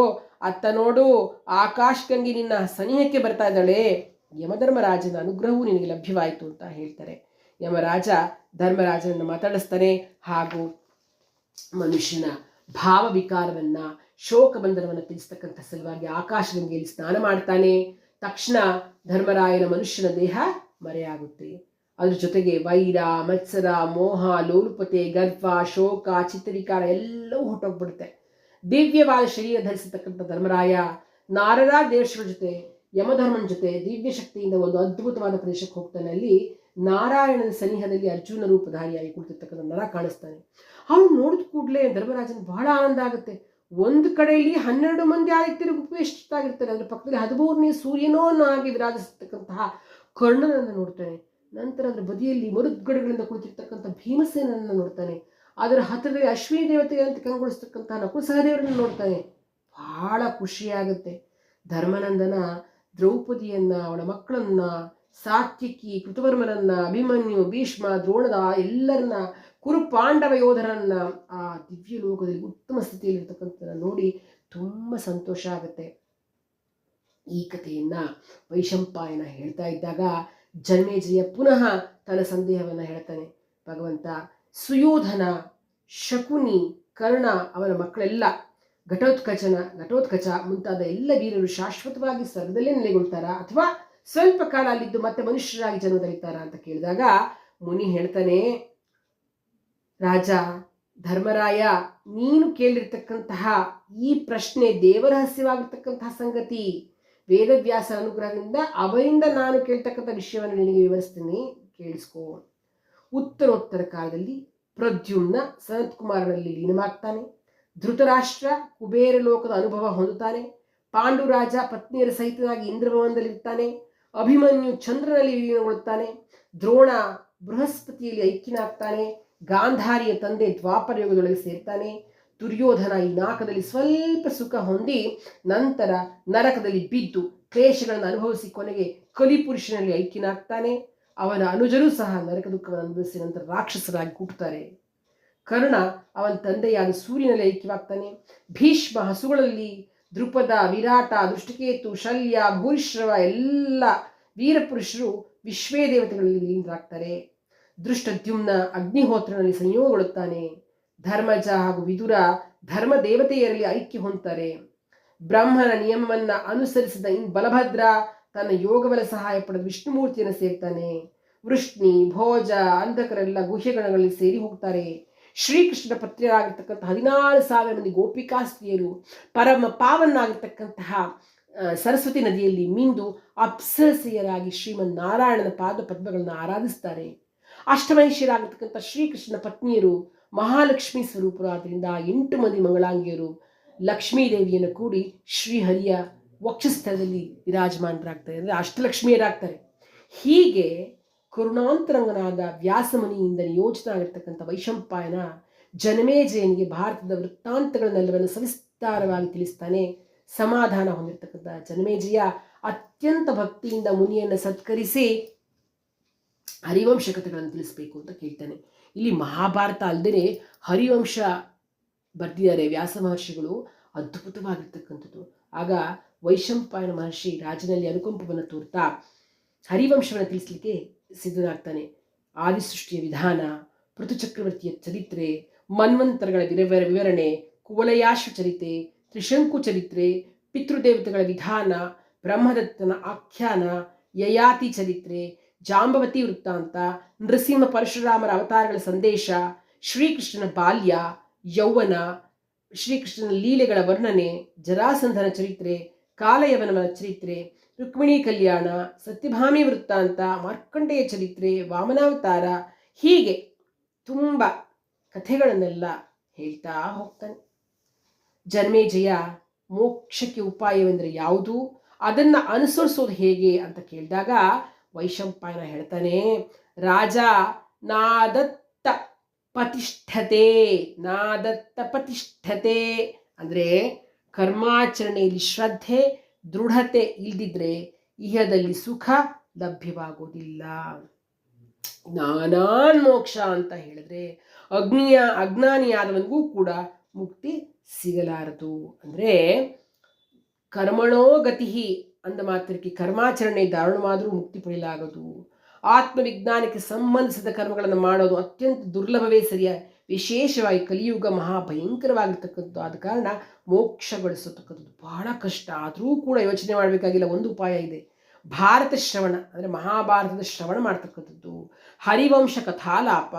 ಅತ್ತ ನೋಡು ಆಕಾಶಗಂಗೆ ನಿನ್ನ ಸನಿಹಕ್ಕೆ ಬರ್ತಾ ಇದ್ದಾಳೆ. ಯಮಧರ್ಮರಾಜನ ಅನುಗ್ರಹವೂ ನಿನಗೆ ಲಭ್ಯವಾಯಿತು ಅಂತ ಹೇಳ್ತಾರೆ. ಯಮರಾಜ ಧರ್ಮರಾಜನನ್ನು ಮಾತಾಡಿಸ್ತಾನೆ. ಹಾಗೂ ಮನುಷ್ಯನ ಭಾವ ವಿಕಾರವನ್ನು, ಶೋಕ ಬಂಧನವನ್ನು ತಿಳಿಸ್ತಕ್ಕಂಥ ಸಲುವಾಗಿ ಆಕಾಶಗಂಗೆಯಲ್ಲಿ ಸ್ನಾನ ಮಾಡ್ತಾನೆ. ತಕ್ಷಣ ಧರ್ಮರಾಯನ ಮನುಷ್ಯನ ದೇಹ ಮರೆಯಾಗುತ್ತೆ. ಅದ್ರ ಜೊತೆಗೆ ವೈರ, ಮತ್ಸರ, ಮೋಹ, ಲೋಲುಪತೆ, ಗರ್ವ, ಶೋಕ ಚಿತ್ತರಿಕಾರ ಎಲ್ಲವೂ ಹೊಟ್ಟೋಗ್ಬಿಡುತ್ತೆ. ದಿವ್ಯವಾದ ಶರೀರ ಧರಿಸತಕ್ಕಂಥ ಧರ್ಮರಾಯ ನಾರದ ದೇಶಗಳ ಜೊತೆ, ಯಮಧರ್ಮನ ಜೊತೆ ದಿವ್ಯ ಶಕ್ತಿಯಿಂದ ಒಂದು ಅದ್ಭುತವಾದ ಪ್ರದೇಶಕ್ಕೆ ಹೋಗ್ತಾನೆ. ಅಲ್ಲಿ ನಾರಾಯಣನ ಸನಿಹದಲ್ಲಿ ಅರ್ಜುನ ರೂಪಧಾರಿಯಾಗಿ ಕುಳಿತಿರ್ತಕ್ಕಂಥ ನರ ಕಾಣಿಸ್ತಾನೆ. ಅವನು ನೋಡಿದ ಕೂಡಲೇ ಧರ್ಮರಾಜನ ಬಹಳ ಆನಂದ ಆಗುತ್ತೆ. ಒಂದು ಕಡೆಯಲ್ಲಿ ಹನ್ನೆರಡು ಮಂದಿ ಆದಿತ್ಯರು ಉಪವಿಷ್ಟಾಗಿರ್ತಾರೆ ಅದರ ಪಕ್ಕದಲ್ಲಿ ಹದಿಮೂರನೇ ಸೂರ್ಯನೋ ಆಗಿ ವಿರಾಜಿಸ್ತಕ್ಕಂತಹ ಕರ್ಣನನ್ನು ನೋಡ್ತಾನೆ. ನಂತರ ಅದರ ಬದಿಯಲ್ಲಿ ಮರುದ್ಗಡಗಳಿಂದ ಕುಳಿತಿರ್ತಕ್ಕಂಥ ಭೀಮಸೇನನ್ನು ನೋಡ್ತಾನೆ. ಅದರ ಹತ್ತಿರದಲ್ಲಿ ಅಶ್ವಿನಿ ದೇವತೆಗೆ ಅಂತ ಕಂಗೊಳಿಸ್ತಕ್ಕಂಥ ನಕುಲ ಸಹದೇವರನ್ನು ನೋಡ್ತಾನೆ. ಬಹಳ ಖುಷಿಯಾಗುತ್ತೆ. ಧರ್ಮನಂದನ, ದ್ರೌಪದಿಯನ್ನ, ಅವಳ ಮಕ್ಕಳನ್ನು, ಸಾತ್ವಿಕಿ, ಕೃತವರ್ಮನನ್ನ, ಅಭಿಮನ್ಯು, ಭೀಷ್ಮ, ದ್ರೋಣದ, ಎಲ್ಲರನ್ನ ಕುರು ಪಾಂಡವ ಯೋಧರನ್ನ ಆ ದಿವ್ಯ ಲೋಕದಲ್ಲಿ ಉತ್ತಮ ಸ್ಥಿತಿಯಲ್ಲಿರ್ತಕ್ಕಂಥದ್ದನ್ನು ನೋಡಿ ತುಂಬ ಸಂತೋಷ ಆಗುತ್ತೆ. ಈ ಕಥೆಯನ್ನ ವೈಶಂಪಾಯನ ಹೇಳ್ತಾ ಇದ್ದಾಗ ಜನ್ಮೇಜಯ ಪುನಃ ತನ್ನ ಸಂದೇಹವನ್ನು ಹೇಳ್ತಾನೆ. ಭಗವಂತ ಸುಯೋಧನ, ಶಕುನಿ, ಕರ್ಣ ಅವನ ಮಕ್ಕಳೆಲ್ಲ ಘಟೋತ್ಕಚನ, ಘಟೋತ್ಕಚ ಮುಂತಾದ ಎಲ್ಲ ವೀರರು ಶಾಶ್ವತವಾಗಿ ಸ್ವರ್ಗದಲ್ಲೇ ನೆಲೆಗೊಳ್ತಾರ? ಅಥವಾ ಸ್ವಲ್ಪ ಕಾಲ ಅಲ್ಲಿದ್ದು ಮತ್ತೆ ಮನುಷ್ಯರಾಗಿ ಜನ್ಮದಲ್ಲಿದ್ದಾರ ಅಂತ ಕೇಳಿದಾಗ ಮುನಿ ಹೇಳ್ತಾನೆ, ರಾಜ, ಧರ್ಮರಾಯ, ನೀನು ಕೇಳಿರ್ತಕ್ಕಂತಹ ಈ ಪ್ರಶ್ನೆ ದೇವರಹಸ್ಯವಾಗಿರ್ತಕ್ಕಂತಹ ಸಂಗತಿ. ವೇದವ್ಯಾಸ ಅನುಗ್ರಹದಿಂದ ಅವರಿಂದ ನಾನು ಕೇಳ್ತಕ್ಕಂಥ ವಿಷಯವನ್ನು ನಿನಗೆ ವಿವರಿಸ್ತೀನಿ. ಕೇಳಿಸ್ಕೋ. ಉತ್ತರೋತ್ತರ ಕಾಲದಲ್ಲಿ ಪ್ರದ್ಯುಮ್ನ ಸನತ್ ಕುಮಾರನಲ್ಲಿ ಲೀನವಾಗ್ತಾನೆ ಧೃತರಾಷ್ಟ್ರ, ಕುಬೇರ ಲೋಕದ ಅನುಭವ ಹೊಂದುತ್ತಾನೆ. ಪಾಂಡುರಾಜ ಪತ್ನಿಯರ ಸಹಿತನಾಗಿ ಇಂದ್ರಭವನದಲ್ಲಿರ್ತಾನೆ ಅಭಿಮನ್ಯು ಚಂದ್ರನಲ್ಲಿ ಲೀನಗೊಳ್ಳುತ್ತಾನೆ ದ್ರೋಣ ಬೃಹಸ್ಪತಿಯಲ್ಲಿ ಐಕ್ಯನಾಗ್ತಾನೆ. ಗಾಂಧಾರಿಯ ತಂದೆ ದ್ವಾಪರ ಯುಗದೊಳಗೆ ಸೇರ್ತಾನೆ. ದುರ್ಯೋಧನ ಈ ನಾಕದಲ್ಲಿ ಸ್ವಲ್ಪ ಸುಖ ಹೊಂದಿ ನಂತರ ನರಕದಲ್ಲಿ ಬಿದ್ದು ಕ್ಲೇಶಗಳನ್ನು ಅನುಭವಿಸಿ ಕೊನೆಗೆ ಕಲಿಪುರುಷನಲ್ಲಿ ಐಕ್ಯನಾಗ್ತಾನೆ. ಅವನ ಅನುಜರು ಸಹ ನರಕ ದುಃಖವನ್ನು ಅನುಭವಿಸಿ ನಂತರ ರಾಕ್ಷಸರಾಗಿ ಕೂಗ್ತಾರೆ. ಕರ್ಣ ಅವನ ತಂದೆಯಾದ ಸೂರ್ಯನಲ್ಲಿ ಐಕ್ಯವಾಗ್ತಾನೆ. ಭೀಷ್ಮ ಹಸುಗಳಲ್ಲಿ ದೃಪದ ವಿರಾಟ, ದೃಷ್ಟಿಕೇತು, ಶಲ್ಯ, ಭೂರಿಶ್ರವ ಎಲ್ಲ ವೀರಪುರುಷರು ವಿಶ್ವೇ ದೇವತೆಗಳಲ್ಲಿ ಲೀನರಾಗ್ತಾರೆ. ದೃಷ್ಟದ್ಯುಮ್ನ ಅಗ್ನಿಹೋತ್ರನಲ್ಲಿ ಸಂಯೋಗಗೊಳ್ಳುತ್ತಾನೆ. ಧರ್ಮಜ ಹಾಗೂ ವಿದುರ ಧರ್ಮ ದೇವತೆಯರಲ್ಲಿ ಐಕ್ಯ ಹೊಂದ್ತಾರೆ. ಬ್ರಹ್ಮನ ನಿಯಮವನ್ನ ಅನುಸರಿಸಿದ ಇನ್ ಬಲಭದ್ರ ತನ್ನ ಯೋಗಬಲ ಸಹಾಯ ಪಡೆದು ವಿಷ್ಣುಮೂರ್ತಿಯನ್ನು ಸೇರ್ತಾನೆ. ವೃಷ್ಣಿ, ಭೋಜ, ಅಂಧಕರೆಲ್ಲ ಗುಹೆಗಣಗಳಲ್ಲಿ ಸೇರಿ ಹೋಗ್ತಾರೆ. ಶ್ರೀಕೃಷ್ಣನ ಪತ್ನಿಯರಾಗಿರ್ತಕ್ಕಂಥ ಹದಿನಾರು ಸಾವಿರ ಮಂದಿ ಗೋಪಿಕಾಸ್ತ್ರೀಯರು ಪರಮ ಪಾವನ್ನಾಗಿರ್ತಕ್ಕಂತಹ ಸರಸ್ವತಿ ನದಿಯಲ್ಲಿ ಮಿಂದು ಅಪ್ಸರಸೆಯರಾಗಿ ಶ್ರೀಮನ್ ನಾರಾಯಣನ ಪಾದ ಪದ್ಮಗಳನ್ನು ಆರಾಧಿಸ್ತಾರೆ. ಅಷ್ಟಮೈಶ್ಯರಾಗಿರ್ತಕ್ಕಂಥ ಶ್ರೀಕೃಷ್ಣನ ಪತ್ನಿಯರು ಮಹಾಲಕ್ಷ್ಮಿ ಸ್ವರೂಪರು ಆದ್ದರಿಂದ ಎಂಟು ಮಂದಿ ಮಂಗಳಾಂಗಿಯರು ಲಕ್ಷ್ಮೀ ದೇವಿಯನ್ನು ಕೂಡಿ ಶ್ರೀಹರಿಯ ವಕ್ಷಸ್ಥಳದಲ್ಲಿ ವಿರಾಜಮಾನರಾಗ್ತಾರೆ, ಅಂದರೆ ಅಷ್ಟಲಕ್ಷ್ಮಿಯರಾಗ್ತಾರೆ. ಹೀಗೆ ಕರುಣಾಂತರಂಗನಾದ ವ್ಯಾಸಮುನಿಯಿಂದ ನಿಯೋಜಿತನಾಗಿರ್ತಕ್ಕಂಥ ವೈಶಂಪಾಯನ ಜನಮೇಜಯನಿಗೆ ಭಾರತದ ವೃತ್ತಾಂತಗಳನ್ನೆಲ್ಲವನ್ನು ಸವಿಸ್ತಾರವಾಗಿ ತಿಳಿಸ್ತಾನೆ ಸಮಾಧಾನ ಹೊಂದಿರತಕ್ಕಂಥ ಜನಮೇಜಯ ಅತ್ಯಂತ ಭಕ್ತಿಯಿಂದ ಮುನಿಯನ್ನು ಸತ್ಕರಿಸಿ ಹರಿವಂಶ ಕಥೆಗಳನ್ನು ತಿಳಿಸ್ಬೇಕು ಅಂತ ಕೇಳ್ತಾನೆ. ಇಲ್ಲಿ ಮಹಾಭಾರತ ಅಲ್ಲದೆ ಹರಿವಂಶ ಬರೆದಿದ್ದಾರೆ ವ್ಯಾಸ ಮಹರ್ಷಿಗಳು, ಅದ್ಭುತವಾಗಿರ್ತಕ್ಕಂಥದ್ದು. ಆಗ ವೈಶಂಪಾಯನ ಮಹರ್ಷಿ ರಾಜನಲ್ಲಿ ಅನುಕಂಪವನ್ನು ತೋರ್ತಾ ಹರಿವಂಶವನ್ನು ತಿಳಿಸ್ಲಿಕ್ಕೆ ಸಿದ್ಧನಾಗ್ತಾನೆ. ಆದಿಸೃಷ್ಟಿಯ ವಿಧಾನ, ಪೃಥುಚಕ್ರವರ್ತಿಯ ಚರಿತ್ರೆ, ಮನ್ವಂತರಗಳ ವಿವರ ವಿವರಣೆ, ಕುವಲಯಾಶ್ವ ಚರಿತೆ, ತ್ರಿಶಂಕು ಚರಿತ್ರೆ, ಪಿತೃದೇವತೆಗಳ ವಿಧಾನ, ಬ್ರಹ್ಮದತ್ತನ ಆಖ್ಯಾನ, ಯಯಾತಿ ಚರಿತ್ರೆ, ಜಾಂಬವತಿ ವೃತ್ತಾಂತ, ನೃಸಿಂಹ ಪರಶುರಾಮರ ಅವತಾರಗಳ ಸಂದೇಶ, ಶ್ರೀಕೃಷ್ಣನ ಬಾಲ್ಯ, ಯೌವನ, ಶ್ರೀಕೃಷ್ಣನ ಲೀಲೆಗಳ ವರ್ಣನೆ, ಜರಾಸಂಧನ ಚರಿತ್ರೆ ಕಾಲಯವನ ಚರಿತ್ರೆ, ರುಕ್ಮಿಣಿ ಕಲ್ಯಾಣ, ಸತ್ಯಭಾಮಿ ವೃತ್ತಾಂತ, ಮಾರ್ಕಂಡೇಯ ಚರಿತ್ರೆ, ವಾಮನಾವತಾರ, ಹೀಗೆ ತುಂಬ ಕಥೆಗಳನ್ನೆಲ್ಲ ಹೇಳ್ತಾ ಹೋಗ್ತಾನೆ. ಜನ್ಮೇಜಯ ಮೋಕ್ಷಕ್ಕೆ ಉಪಾಯವೆಂದರೆ ಯಾವುದು? ಅದನ್ನು ಅನುಸರಿಸೋದು ಹೇಗೆ ಅಂತ ಕೇಳಿದಾಗ ವೈಶಂಪಾಯನ ಹೇಳ್ತಾನೆ, ರಾಜ, ನಾದತ್ತ ಪತಿಷ್ಠತೆ ನಾದತ್ತ ಪತಿಷ್ಠತೆ. ಅಂದರೆ ಕರ್ಮಾಚರಣೆಯಲ್ಲಿ ಶ್ರದ್ಧೆ, ದೃಢತೆ ಇಲ್ದಿದ್ರೆ ಇಹದಲ್ಲಿ ಸುಖ ಲಭ್ಯವಾಗೋದಿಲ್ಲ ನಾನಾನ್ ಮೋಕ್ಷ ಅಂತ ಹೇಳಿದ್ರೆ ಅಗ್ನಿಯ ಅಜ್ಞಾನಿಯಾದವನಿಗೂ ಕೂಡ ಮುಕ್ತಿ ಸಿಗಲಾರದು. ಅಂದರೆ ಕರ್ಮಣೋ ಗತಿ ಅಂದ ಮಾತ್ರಕ್ಕೆ ಕರ್ಮಾಚರಣೆ ದಾರುಣವಾದರೂ ಮುಕ್ತಿ ಪಡೆಯಲಾಗದು. ಆತ್ಮವಿಜ್ಞಾನಕ್ಕೆ ಸಂಬಂಧಿಸಿದ ಕರ್ಮಗಳನ್ನು ಮಾಡೋದು ಅತ್ಯಂತ ದುರ್ಲಭವೇ ಸರಿಯ ವಿಶೇಷವಾಗಿ ಕಲಿಯುಗ ಮಹಾ ಭಯಂಕರವಾಗಿರ್ತಕ್ಕಂಥದ್ದು ಆದ ಕಾರಣ ಮೋಕ್ಷಗೊಳಿಸತಕ್ಕಂಥದ್ದು ಬಹಳ ಕಷ್ಟ. ಆದರೂ ಕೂಡ ಯೋಚನೆ ಮಾಡಬೇಕಾಗಿಲ್ಲ, ಒಂದು ಉಪಾಯ ಇದೆ. ಭಾರತ ಶ್ರವಣ, ಅಂದರೆ ಮಹಾಭಾರತದ ಶ್ರವಣ ಮಾಡ್ತಕ್ಕಂಥದ್ದು ಹರಿವಂಶ ಕಥಾಲಾಪ,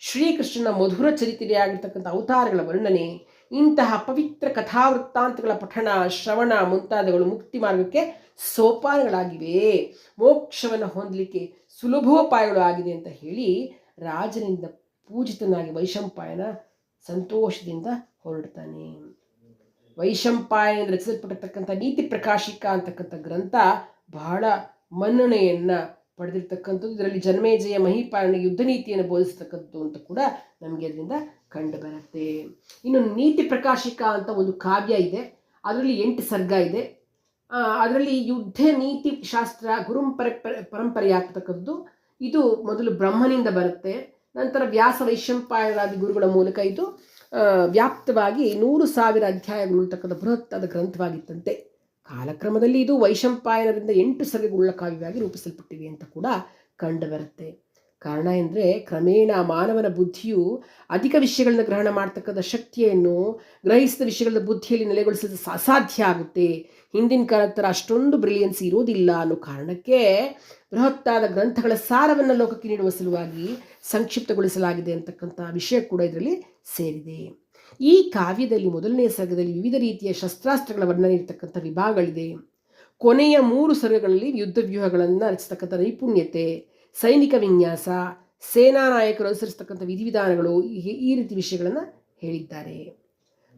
ಶ್ರೀಕೃಷ್ಣನ ಮಧುರ ಚರಿತ್ರೆಯಾಗಿರ್ತಕ್ಕಂಥ ಅವತಾರಗಳ ವರ್ಣನೆ, ಇಂತಹ ಪವಿತ್ರ ಕಥಾವೃತ್ತಾಂತಗಳ ಪಠಣ, ಶ್ರವಣ ಮುಂತಾದಗಳು ಮುಕ್ತಿ ಮಾರ್ಗಕ್ಕೆ ಸೋಪಾನಗಳಾಗಿವೆ. ಮೋಕ್ಷವನ್ನು ಹೊಂದಲಿಕ್ಕೆ ಸುಲಭೋಪಾಯಗಳು ಆಗಿದೆ ಅಂತ ಹೇಳಿ ರಾಜನಿಂದ ಪೂಜಿತನಾಗಿ ವೈಶಂಪಾಯನ ಸಂತೋಷದಿಂದ ಹೊರಡ್ತಾನೆ. ವೈಶಂಪಾಯನ ರಚಿಸಲ್ಪಟ್ಟಿರ್ತಕ್ಕಂಥ ನೀತಿ ಪ್ರಕಾಶಿಕ ಅಂತಕ್ಕಂಥ ಗ್ರಂಥ ಬಹಳ ಮನ್ನಣೆಯನ್ನು ಪಡೆದಿರ್ತಕ್ಕಂಥದ್ದು. ಇದರಲ್ಲಿ ಜನ್ಮೇಜಯ ಮಹಿಪಾಲನೆಗೆ ಯುದ್ಧ ನೀತಿಯನ್ನು ಬೋಧಿಸ್ತಕ್ಕಂಥದ್ದು ಅಂತ ಕೂಡ ನಮಗೆ ಅದರಿಂದ ಕಂಡು ಬರುತ್ತೆ. ಇನ್ನು ನೀತಿ ಪ್ರಕಾಶಿಕ ಅಂತ ಒಂದು ಕಾವ್ಯ ಇದೆ. ಅದರಲ್ಲಿ ಎಂಟು ಸರ್ಗ ಇದೆ. ಅದರಲ್ಲಿ ಯುದ್ಧ ನೀತಿ ಶಾಸ್ತ್ರ ಗುರುಂಪರ ಪರಂಪರೆ ಆಗ್ತಕ್ಕಂಥದ್ದು ಇದು ಮೊದಲು ಬ್ರಹ್ಮನಿಂದ ಬರುತ್ತೆ. ನಂತರ ವ್ಯಾಸ ವೈಶಂಪಾಯರಾದಿ ಗುರುಗಳ ಮೂಲಕ ಇದು ವ್ಯಾಪ್ತವಾಗಿ ನೂರು ಸಾವಿರ ಅಧ್ಯಾಯಗಳು ಇರ್ತಕ್ಕಂಥ ಬೃಹತ್ತಾದ ಗ್ರಂಥವಾಗಿತ್ತಂತೆ. ಕಾಲಕ್ರಮದಲ್ಲಿ ಇದು ವೈಶಂಪಾಯನರಿಂದ ಎಂಟು ಸರ್ಗಗುಳ್ಳ ಕಾವ್ಯವಾಗಿ ರೂಪಿಸಲ್ಪಟ್ಟಿವೆ ಅಂತ ಕೂಡ ಕಂಡುಬರುತ್ತೆ. ಕಾರಣ ಎಂದರೆ ಕ್ರಮೇಣ ಮಾನವನ ಬುದ್ಧಿಯು ಅಧಿಕ ವಿಷಯಗಳನ್ನ ಗ್ರಹಣ ಮಾಡ್ತಕ್ಕಂಥ ಶಕ್ತಿಯನ್ನು ಗ್ರಹಿಸಿದ ವಿಷಯಗಳ ಬುದ್ಧಿಯಲ್ಲಿ ನೆಲೆಗೊಳಿಸಲು ಅಸಾಧ್ಯ ಆಗುತ್ತೆ. ಹಿಂದಿನ ಕಾಲದ ಥರ ಅಷ್ಟೊಂದು ಬ್ರಿಲಿಯನ್ಸ್ ಇರೋದಿಲ್ಲ ಅನ್ನೋ ಕಾರಣಕ್ಕೆ ಬೃಹತ್ತಾದ ಗ್ರಂಥಗಳ ಸಾರವನ್ನು ಲೋಕಕ್ಕೆ ನೀಡುವ ಸಲುವಾಗಿ ಸಂಕ್ಷಿಪ್ತಗೊಳಿಸಲಾಗಿದೆ ಅಂತಕ್ಕಂಥ ವಿಷಯ ಕೂಡ ಇದರಲ್ಲಿ ಸೇರಿದೆ. ಈ ಕಾವ್ಯದಲ್ಲಿ ಮೊದಲನೇ ಸರ್ಗದಲ್ಲಿ ವಿವಿಧ ರೀತಿಯ ಶಸ್ತ್ರಾಸ್ತ್ರಗಳ ವರ್ಣನೆ ಇರತಕ್ಕಂಥ ವಿಭಾಗಗಳಿದೆ. ಕೊನೆಯ ಮೂರು ಸರ್ಗಗಳಲ್ಲಿ ಯುದ್ಧ ವ್ಯೂಹಗಳನ್ನು ರಚಿಸತಕ್ಕಂಥ ನೈಪುಣ್ಯತೆ, ಸೈನಿಕ ವಿನ್ಯಾಸ ಸೇನಾ ನಾಯಕರು ಅನುಸರಿಸತಕ್ಕಂಥ ವಿಧಿವಿಧಾನಗಳು ಈ ರೀತಿ ವಿಷಯಗಳನ್ನು ಹೇಳಿದ್ದಾರೆ.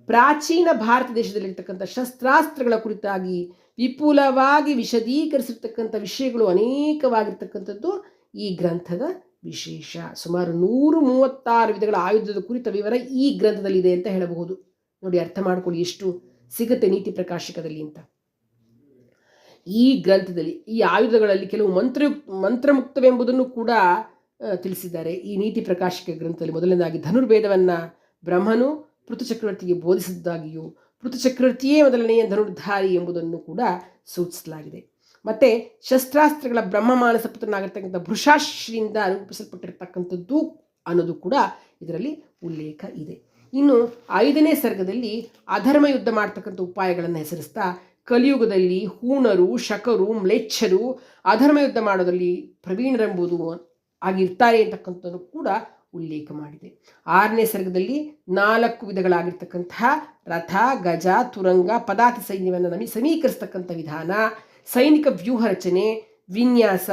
ಪ್ರಾಚೀನ ಭಾರತ ದೇಶದಲ್ಲಿರ್ತಕ್ಕಂಥ ಶಸ್ತ್ರಾಸ್ತ್ರಗಳ ಕುರಿತಾಗಿ ವಿಪುಲವಾಗಿ ವಿಶದೀಕರಿಸಿರ್ತಕ್ಕಂಥ ವಿಷಯಗಳು ಅನೇಕವಾಗಿರ್ತಕ್ಕಂಥದ್ದು ಈ ಗ್ರಂಥದ ವಿಶೇಷ. ಸುಮಾರು ನೂರು ಮೂವತ್ತಾರು ವಿಧಗಳ ಆಯುಧದ ಕುರಿತ ವಿವರ ಈ ಗ್ರಂಥದಲ್ಲಿದೆ ಅಂತ ಹೇಳಬಹುದು. ನೋಡಿ, ಅರ್ಥ ಮಾಡ್ಕೊಳ್ಳಿ ಎಷ್ಟು ಸಿಗುತ್ತೆ ನೀತಿ ಪ್ರಕಾಶಕದಲ್ಲಿ ಅಂತ. ಈ ಗ್ರಂಥದಲ್ಲಿ, ಈ ಆಯುಧಗಳಲ್ಲಿ ಕೆಲವು ಮಂತ್ರ ಮಂತ್ರಮುಕ್ತವೆಂಬುದನ್ನು ಕೂಡ ತಿಳಿಸಿದ್ದಾರೆ. ಈ ನೀತಿ ಪ್ರಕಾಶಕ ಗ್ರಂಥದಲ್ಲಿ ಮೊದಲನೇದಾಗಿ ಧನುರ್ವೇದವನ್ನು ಬ್ರಹ್ಮನು ಪೃಥುಚಕ್ರವರ್ತಿಗೆ ಬೋಧಿಸಿದ್ದಾಗಿಯೂ, ಪೃಥುಚಕ್ರವರ್ತಿಯೇ ಮೊದಲನೆಯ ಧನುರ್ಧಾರಿ ಎಂಬುದನ್ನು ಕೂಡ ಸೂಚಿಸಲಾಗಿದೆ. ಮತ್ತು ಶಸ್ತ್ರಾಸ್ತ್ರಗಳ ಬ್ರಹ್ಮಮಾನಸ ಪುತ್ರನಾಗಿರ್ತಕ್ಕಂಥ ಭೃಷಾಶ್ರಿಯಿಂದ ಅನುಭವಿಸಲ್ಪಟ್ಟಿರ್ತಕ್ಕಂಥದ್ದು ಅನ್ನೋದು ಕೂಡ ಇದರಲ್ಲಿ ಉಲ್ಲೇಖ ಇದೆ. ಇನ್ನು ಐದನೇ ಸರ್ಗದಲ್ಲಿ ಅಧರ್ಮ ಯುದ್ಧ ಮಾಡ್ತಕ್ಕಂಥ ಉಪಾಯಗಳನ್ನು ಹೆಸರಿಸ್ತಾ ಕಲಿಯುಗದಲ್ಲಿ ಹೂಣರು, ಶಕರು, ಮ್ಲೇಚ್ಛರು ಅಧರ್ಮ ಯುದ್ಧ ಮಾಡೋದರಲ್ಲಿ ಪ್ರವೀಣರೆಂಬುದು ಆಗಿರ್ತಾರೆ ಅಂತಕ್ಕಂಥದ್ದು ಕೂಡ ಉಲ್ಲೇಖ ಮಾಡಿದೆ. ಆರನೇ ಸರ್ಗದಲ್ಲಿ ನಾಲ್ಕು ವಿಧಗಳಾಗಿರ್ತಕ್ಕಂತಹ ರಥ, ಗಜ, ತುರಂಗ ಪದಾತಿ ಸೈನ್ಯವನ್ನು ನಮಿ, ಸಮೀಕರಿಸ್ತಕ್ಕಂಥ ವಿಧಾನ ಸೈನಿಕ ವ್ಯೂಹ ರಚನೆ ವಿನ್ಯಾಸ,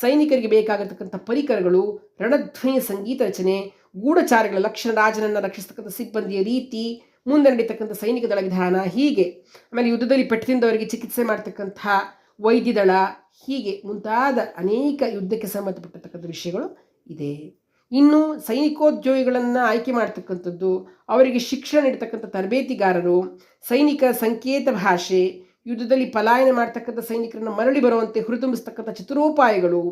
ಸೈನಿಕರಿಗೆ ಬೇಕಾಗಿರ್ತಕ್ಕಂಥ ಪರಿಕರಗಳು ರಣಧ್ವನಿಯ ಸಂಗೀತ ರಚನೆ, ಗೂಢಚಾರಗಳ ಲಕ್ಷಣ ರಾಜನನ್ನು ರಕ್ಷಿಸ್ತಕ್ಕಂಥ ಸಿಬ್ಬಂದಿಯ ರೀತಿ, ಮುಂದೆ ನಡೀತಕ್ಕಂಥ ಸೈನಿಕ ದಳ ವಿಧಾನ ಹೀಗೆ. ಆಮೇಲೆ ಯುದ್ಧದಲ್ಲಿ ಪೆಟ್ಟು ಚಿಕಿತ್ಸೆ ಮಾಡ್ತಕ್ಕಂಥ ವೈದ್ಯದಳ ಹೀಗೆ ಮುಂತಾದ ಅನೇಕ ಯುದ್ಧಕ್ಕೆ ಸಂಬಂಧಪಟ್ಟಿರ್ತಕ್ಕಂಥ ವಿಷಯಗಳು ಇದೆ. ಇನ್ನು ಸೈನಿಕೋದ್ಯೋಗಿಗಳನ್ನು ಆಯ್ಕೆ ಮಾಡ್ತಕ್ಕಂಥದ್ದು, ಅವರಿಗೆ ಶಿಕ್ಷಣ ನೀಡತಕ್ಕಂಥ ತರಬೇತಿಗಾರರು, ಸೈನಿಕ ಸಂಕೇತ ಭಾಷೆ ಯುದ್ಧದಲ್ಲಿ ಪಲಾಯನ ಮಾಡ್ತಕ್ಕಂಥ ಸೈನಿಕರನ್ನು ಮರಳಿ ಬರುವಂತೆ ಹುರಿದುಂಬಿಸ್ತಕ್ಕಂಥ ಚತುರೋಪಾಯಗಳು,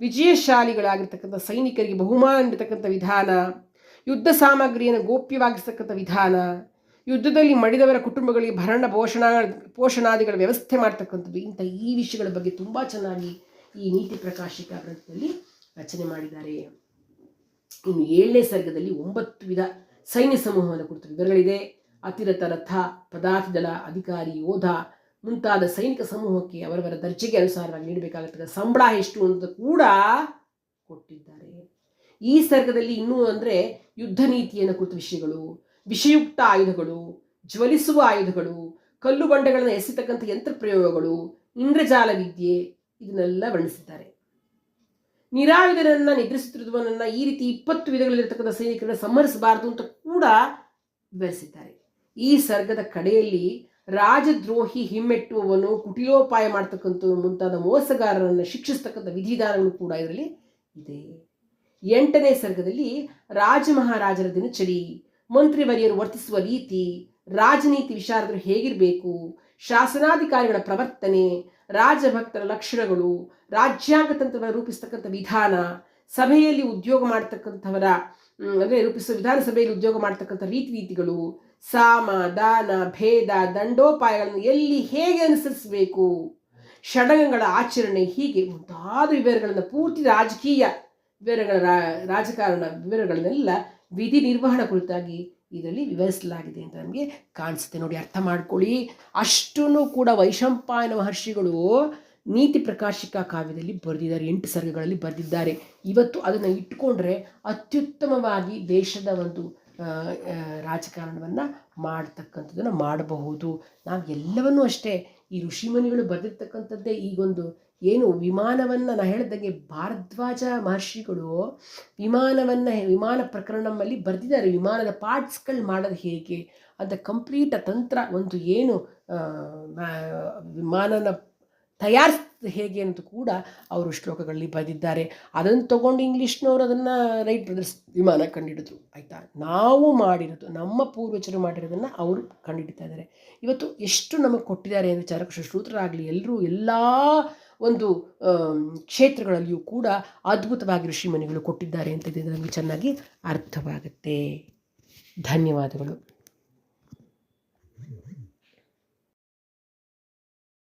ವಿಜಯಶಾಲಿಗಳಾಗಿರ್ತಕ್ಕಂಥ ಸೈನಿಕರಿಗೆ ಬಹುಮಾನ ನೀಡತಕ್ಕಂಥ ವಿಧಾನ, ಯುದ್ಧ ಸಾಮಗ್ರಿಯನ್ನು ಗೋಪ್ಯವಾಗಿಸ್ತಕ್ಕಂಥ ವಿಧಾನ, ಯುದ್ಧದಲ್ಲಿ ಮಡಿದವರ ಕುಟುಂಬಗಳಿಗೆ ಭರಣ ಪೋಷಣ, ಪೋಷಣಾದಿಗಳ ವ್ಯವಸ್ಥೆ ಮಾಡ್ತಕ್ಕಂಥದ್ದು ಇಂಥ ಈ ವಿಷಯಗಳ ಬಗ್ಗೆ ತುಂಬ ಚೆನ್ನಾಗಿ ಈ ನೀತಿ ಪ್ರಕಾಶಿಕ ಗ್ರಂಥದಲ್ಲಿ ರಚನೆ ಮಾಡಿದ್ದಾರೆ. ಇನ್ನು ಏಳನೇ ಸರ್ಗದಲ್ಲಿ ಒಂಬತ್ತು ವಿಧ ಸೈನ್ಯ ಸಮೂಹವನ್ನು ಕುರಿತು ವಿವರಗಳಿದೆ. ಅತಿರಥ ರಥ ಪದಾರ್ಥ ದಳ ಅಧಿಕಾರಿ, ಯೋಧ ಮುಂತಾದ ಸೈನಿಕ ಸಮೂಹಕ್ಕೆ ಅವರವರ ದರ್ಜೆಗೆ ಅನುಸಾರವಾಗಿ ನೀಡಬೇಕಾಗುತ್ತದೆ. ಸಂಬಳ ಎಷ್ಟು ಅಂತ ಕೂಡ ಕೊಟ್ಟಿದ್ದಾರೆ. ಈ ಸರ್ಗದಲ್ಲಿ ಇನ್ನೂ ಅಂದರೆ ಯುದ್ಧ ನೀತಿಯನ್ನು ಕುರಿತ ವಿಷಯಗಳು, ವಿಷಯುಕ್ತ ಆಯುಧಗಳು, ಜ್ವಲಿಸುವ ಆಯುಧಗಳು, ಕಲ್ಲು ಬಂಡೆಗಳನ್ನು ಎಸೆತಕ್ಕಂಥ ಯಂತ್ರ ಪ್ರಯೋಗಗಳು, ಇಂದ್ರಜಾಲ ವಿದ್ಯೆ ಇದನ್ನೆಲ್ಲ ವರ್ಣಿಸಿದ್ದಾರೆ. ನಿರಾಯುಧನನ್ನ ನಿದ್ರಿಸುತ್ತಿರುವವನನ್ನ ಈ ರೀತಿ ಇಪ್ಪತ್ತು ವಿಧಗಳಲ್ಲಿರ್ತಕ್ಕಂಥ ಸೈನಿಕರನ್ನ ಸಂಹರಿಸಬಾರದು ಅಂತ ಕೂಡ ವಿವರಿಸಿದ್ದಾರೆ. ಈ ಸರ್ಗದ ಕಡೆಯಲ್ಲಿ ರಾಜದ್ರೋಹಿ ಹಿಮ್ಮೆಟ್ಟುವವನು, ಕುಟಿಲೋಪಾಯ ಮಾಡ್ತಕ್ಕಂಥ ಮುಂತಾದ ಮೋಸಗಾರರನ್ನು ಶಿಕ್ಷಿಸ್ತಕ್ಕಂಥ ವಿಧಿವಿಧಾನಗಳು ಕೂಡ ಇದರಲ್ಲಿ ಇದೆ. ಎಂಟನೇ ಸರ್ಗದಲ್ಲಿ ರಾಜ ಮಹಾರಾಜರ ದಿನಚರಿ, ಮಂತ್ರಿವರಿಯರು ವರ್ತಿಸುವ ರೀತಿ ರಾಜನೀತಿ ವಿಶಾರದರು ಹೇಗಿರಬೇಕು, ಶಾಸನಾಧಿಕಾರಿಗಳ ಪ್ರವರ್ತನೆ, ರಾಜಭಕ್ತರ ಲಕ್ಷಣಗಳು, ರಾಜ್ಯಾಂಗ ತಂತ್ರವನ್ನು ರೂಪಿಸ್ತಕ್ಕಂಥ ವಿಧಾನ, ಸಭೆಯಲ್ಲಿ ಉದ್ಯೋಗ ಮಾಡ್ತಕ್ಕಂಥವರ ಅಂದರೆ ರೂಪಿಸುವ ವಿಧಾನಸಭೆಯಲ್ಲಿ ಉದ್ಯೋಗ ಮಾಡ್ತಕ್ಕಂಥ ರೀತಿ ನೀತಿಗಳು ಸಾಮ, ದಾನ, ಭೇದ, ದಂಡೋಪಾಯಗಳನ್ನು ಎಲ್ಲಿ ಹೇಗೆ ಅನುಸರಿಸಬೇಕು? ಷಡಂಗಗಳ ಆಚರಣೆ ಹೀಗೆ ಮುಂತಾದ ವಿವರಗಳನ್ನು ಪೂರ್ತಿ ರಾಜಕೀಯ ವಿವರಗಳ ರಾಜಕಾರಣ ವಿವರಗಳನ್ನೆಲ್ಲ ವಿಧಿ ನಿರ್ವಹಣೆ ಕುರಿತಾಗಿ ಇದರಲ್ಲಿ ವಿವರಿಸಲಾಗಿದೆ ಅಂತ ನಮಗೆ ಕಾಣಿಸುತ್ತೆ. ನೋಡಿ, ಅರ್ಥ ಮಾಡ್ಕೊಳ್ಳಿ. ಅಷ್ಟೂ ಕೂಡ ವೈಶಂಪಾಯನ ಮಹರ್ಷಿಗಳು ನೀತಿ ಪ್ರಕಾಶಿಕ ಕಾವ್ಯದಲ್ಲಿ ಬರೆದಿದ್ದಾರೆ. ಎಂಟು ಸರ್ಗಗಳಲ್ಲಿ ಬರೆದಿದ್ದಾರೆ. ಇವತ್ತು ಅದನ್ನು ಇಟ್ಕೊಂಡ್ರೆ ಅತ್ಯುತ್ತಮವಾಗಿ ದೇಶದ ಒಂದು ರಾಜಕಾರಣವನ್ನು ಮಾಡ್ತಕ್ಕಂಥದ್ದನ್ನು ಮಾಡಬಹುದು. ನಾವು ಎಲ್ಲವನ್ನೂ ಅಷ್ಟೇ ಈ ಋಷಿಮುನಿಗಳು ಬರೆದಿರ್ತಕ್ಕಂಥದ್ದೇ ಈಗೊಂದು ಏನು ವಿಮಾನವನ್ನು ನಾ ಹೇಳಿದಂಗೆ ಭಾರದ್ವಾಜ ಮಹರ್ಷಿಗಳು ವಿಮಾನವನ್ನು ವಿಮಾನ ಪ್ರಕರಣದಲ್ಲಿ ಬರೆದಿದ್ದಾರೆ. ವಿಮಾನದ ಪಾರ್ಟ್ಸ್ಗಳು ಮಾಡೋದು ಹೇಗೆ? ಅಂತ ಕಂಪ್ಲೀಟ್ ತಂತ್ರ ಒಂದು ಏನು ವಿಮಾನನ ಮಾ- ತಯಾರಿಸಿದ ಹೇಗೆ ಅಂತ ಕೂಡ ಅವರು ಶ್ಲೋಕಗಳಲ್ಲಿ ಬರೆದಿದ್ದಾರೆ. ಅದನ್ನು ತಗೊಂಡು ಇಂಗ್ಲೀಷ್ನವರು ಅದನ್ನು ರೈಟ್ ಬ್ರದರ್ಸ್ ವಿಮಾನ ಕಂಡುಹಿಡಿದ್ರು ಆಯಿತಾ? ನಾವು ಮಾಡಿರೋದು, ನಮ್ಮ ಪೂರ್ವಜರು ಮಾಡಿರೋದನ್ನು ಅವರು ಕಂಡುಹಿಡಿತಾ ಇದ್ದಾರೆ. ಇವತ್ತು ಎಷ್ಟು ನಮಗೆ ಕೊಟ್ಟಿದ್ದಾರೆ ಅಂದರೆ ಚರಕ ಆಗಲಿ ಎಲ್ಲರೂ ಎಲ್ಲ ಒಂದು ಕ್ಷೇತ್ರಗಳಲ್ಲಿಯೂ ಕೂಡ ಅದ್ಭುತವಾಗಿ ಋಷಿಮುನಿಗಳು ಕೊಟ್ಟಿದ್ದಾರೆ ಅಂತ ನಮಗೆ ಚೆನ್ನಾಗಿ ಅರ್ಥವಾಗುತ್ತೆ. ಧನ್ಯವಾದಗಳು.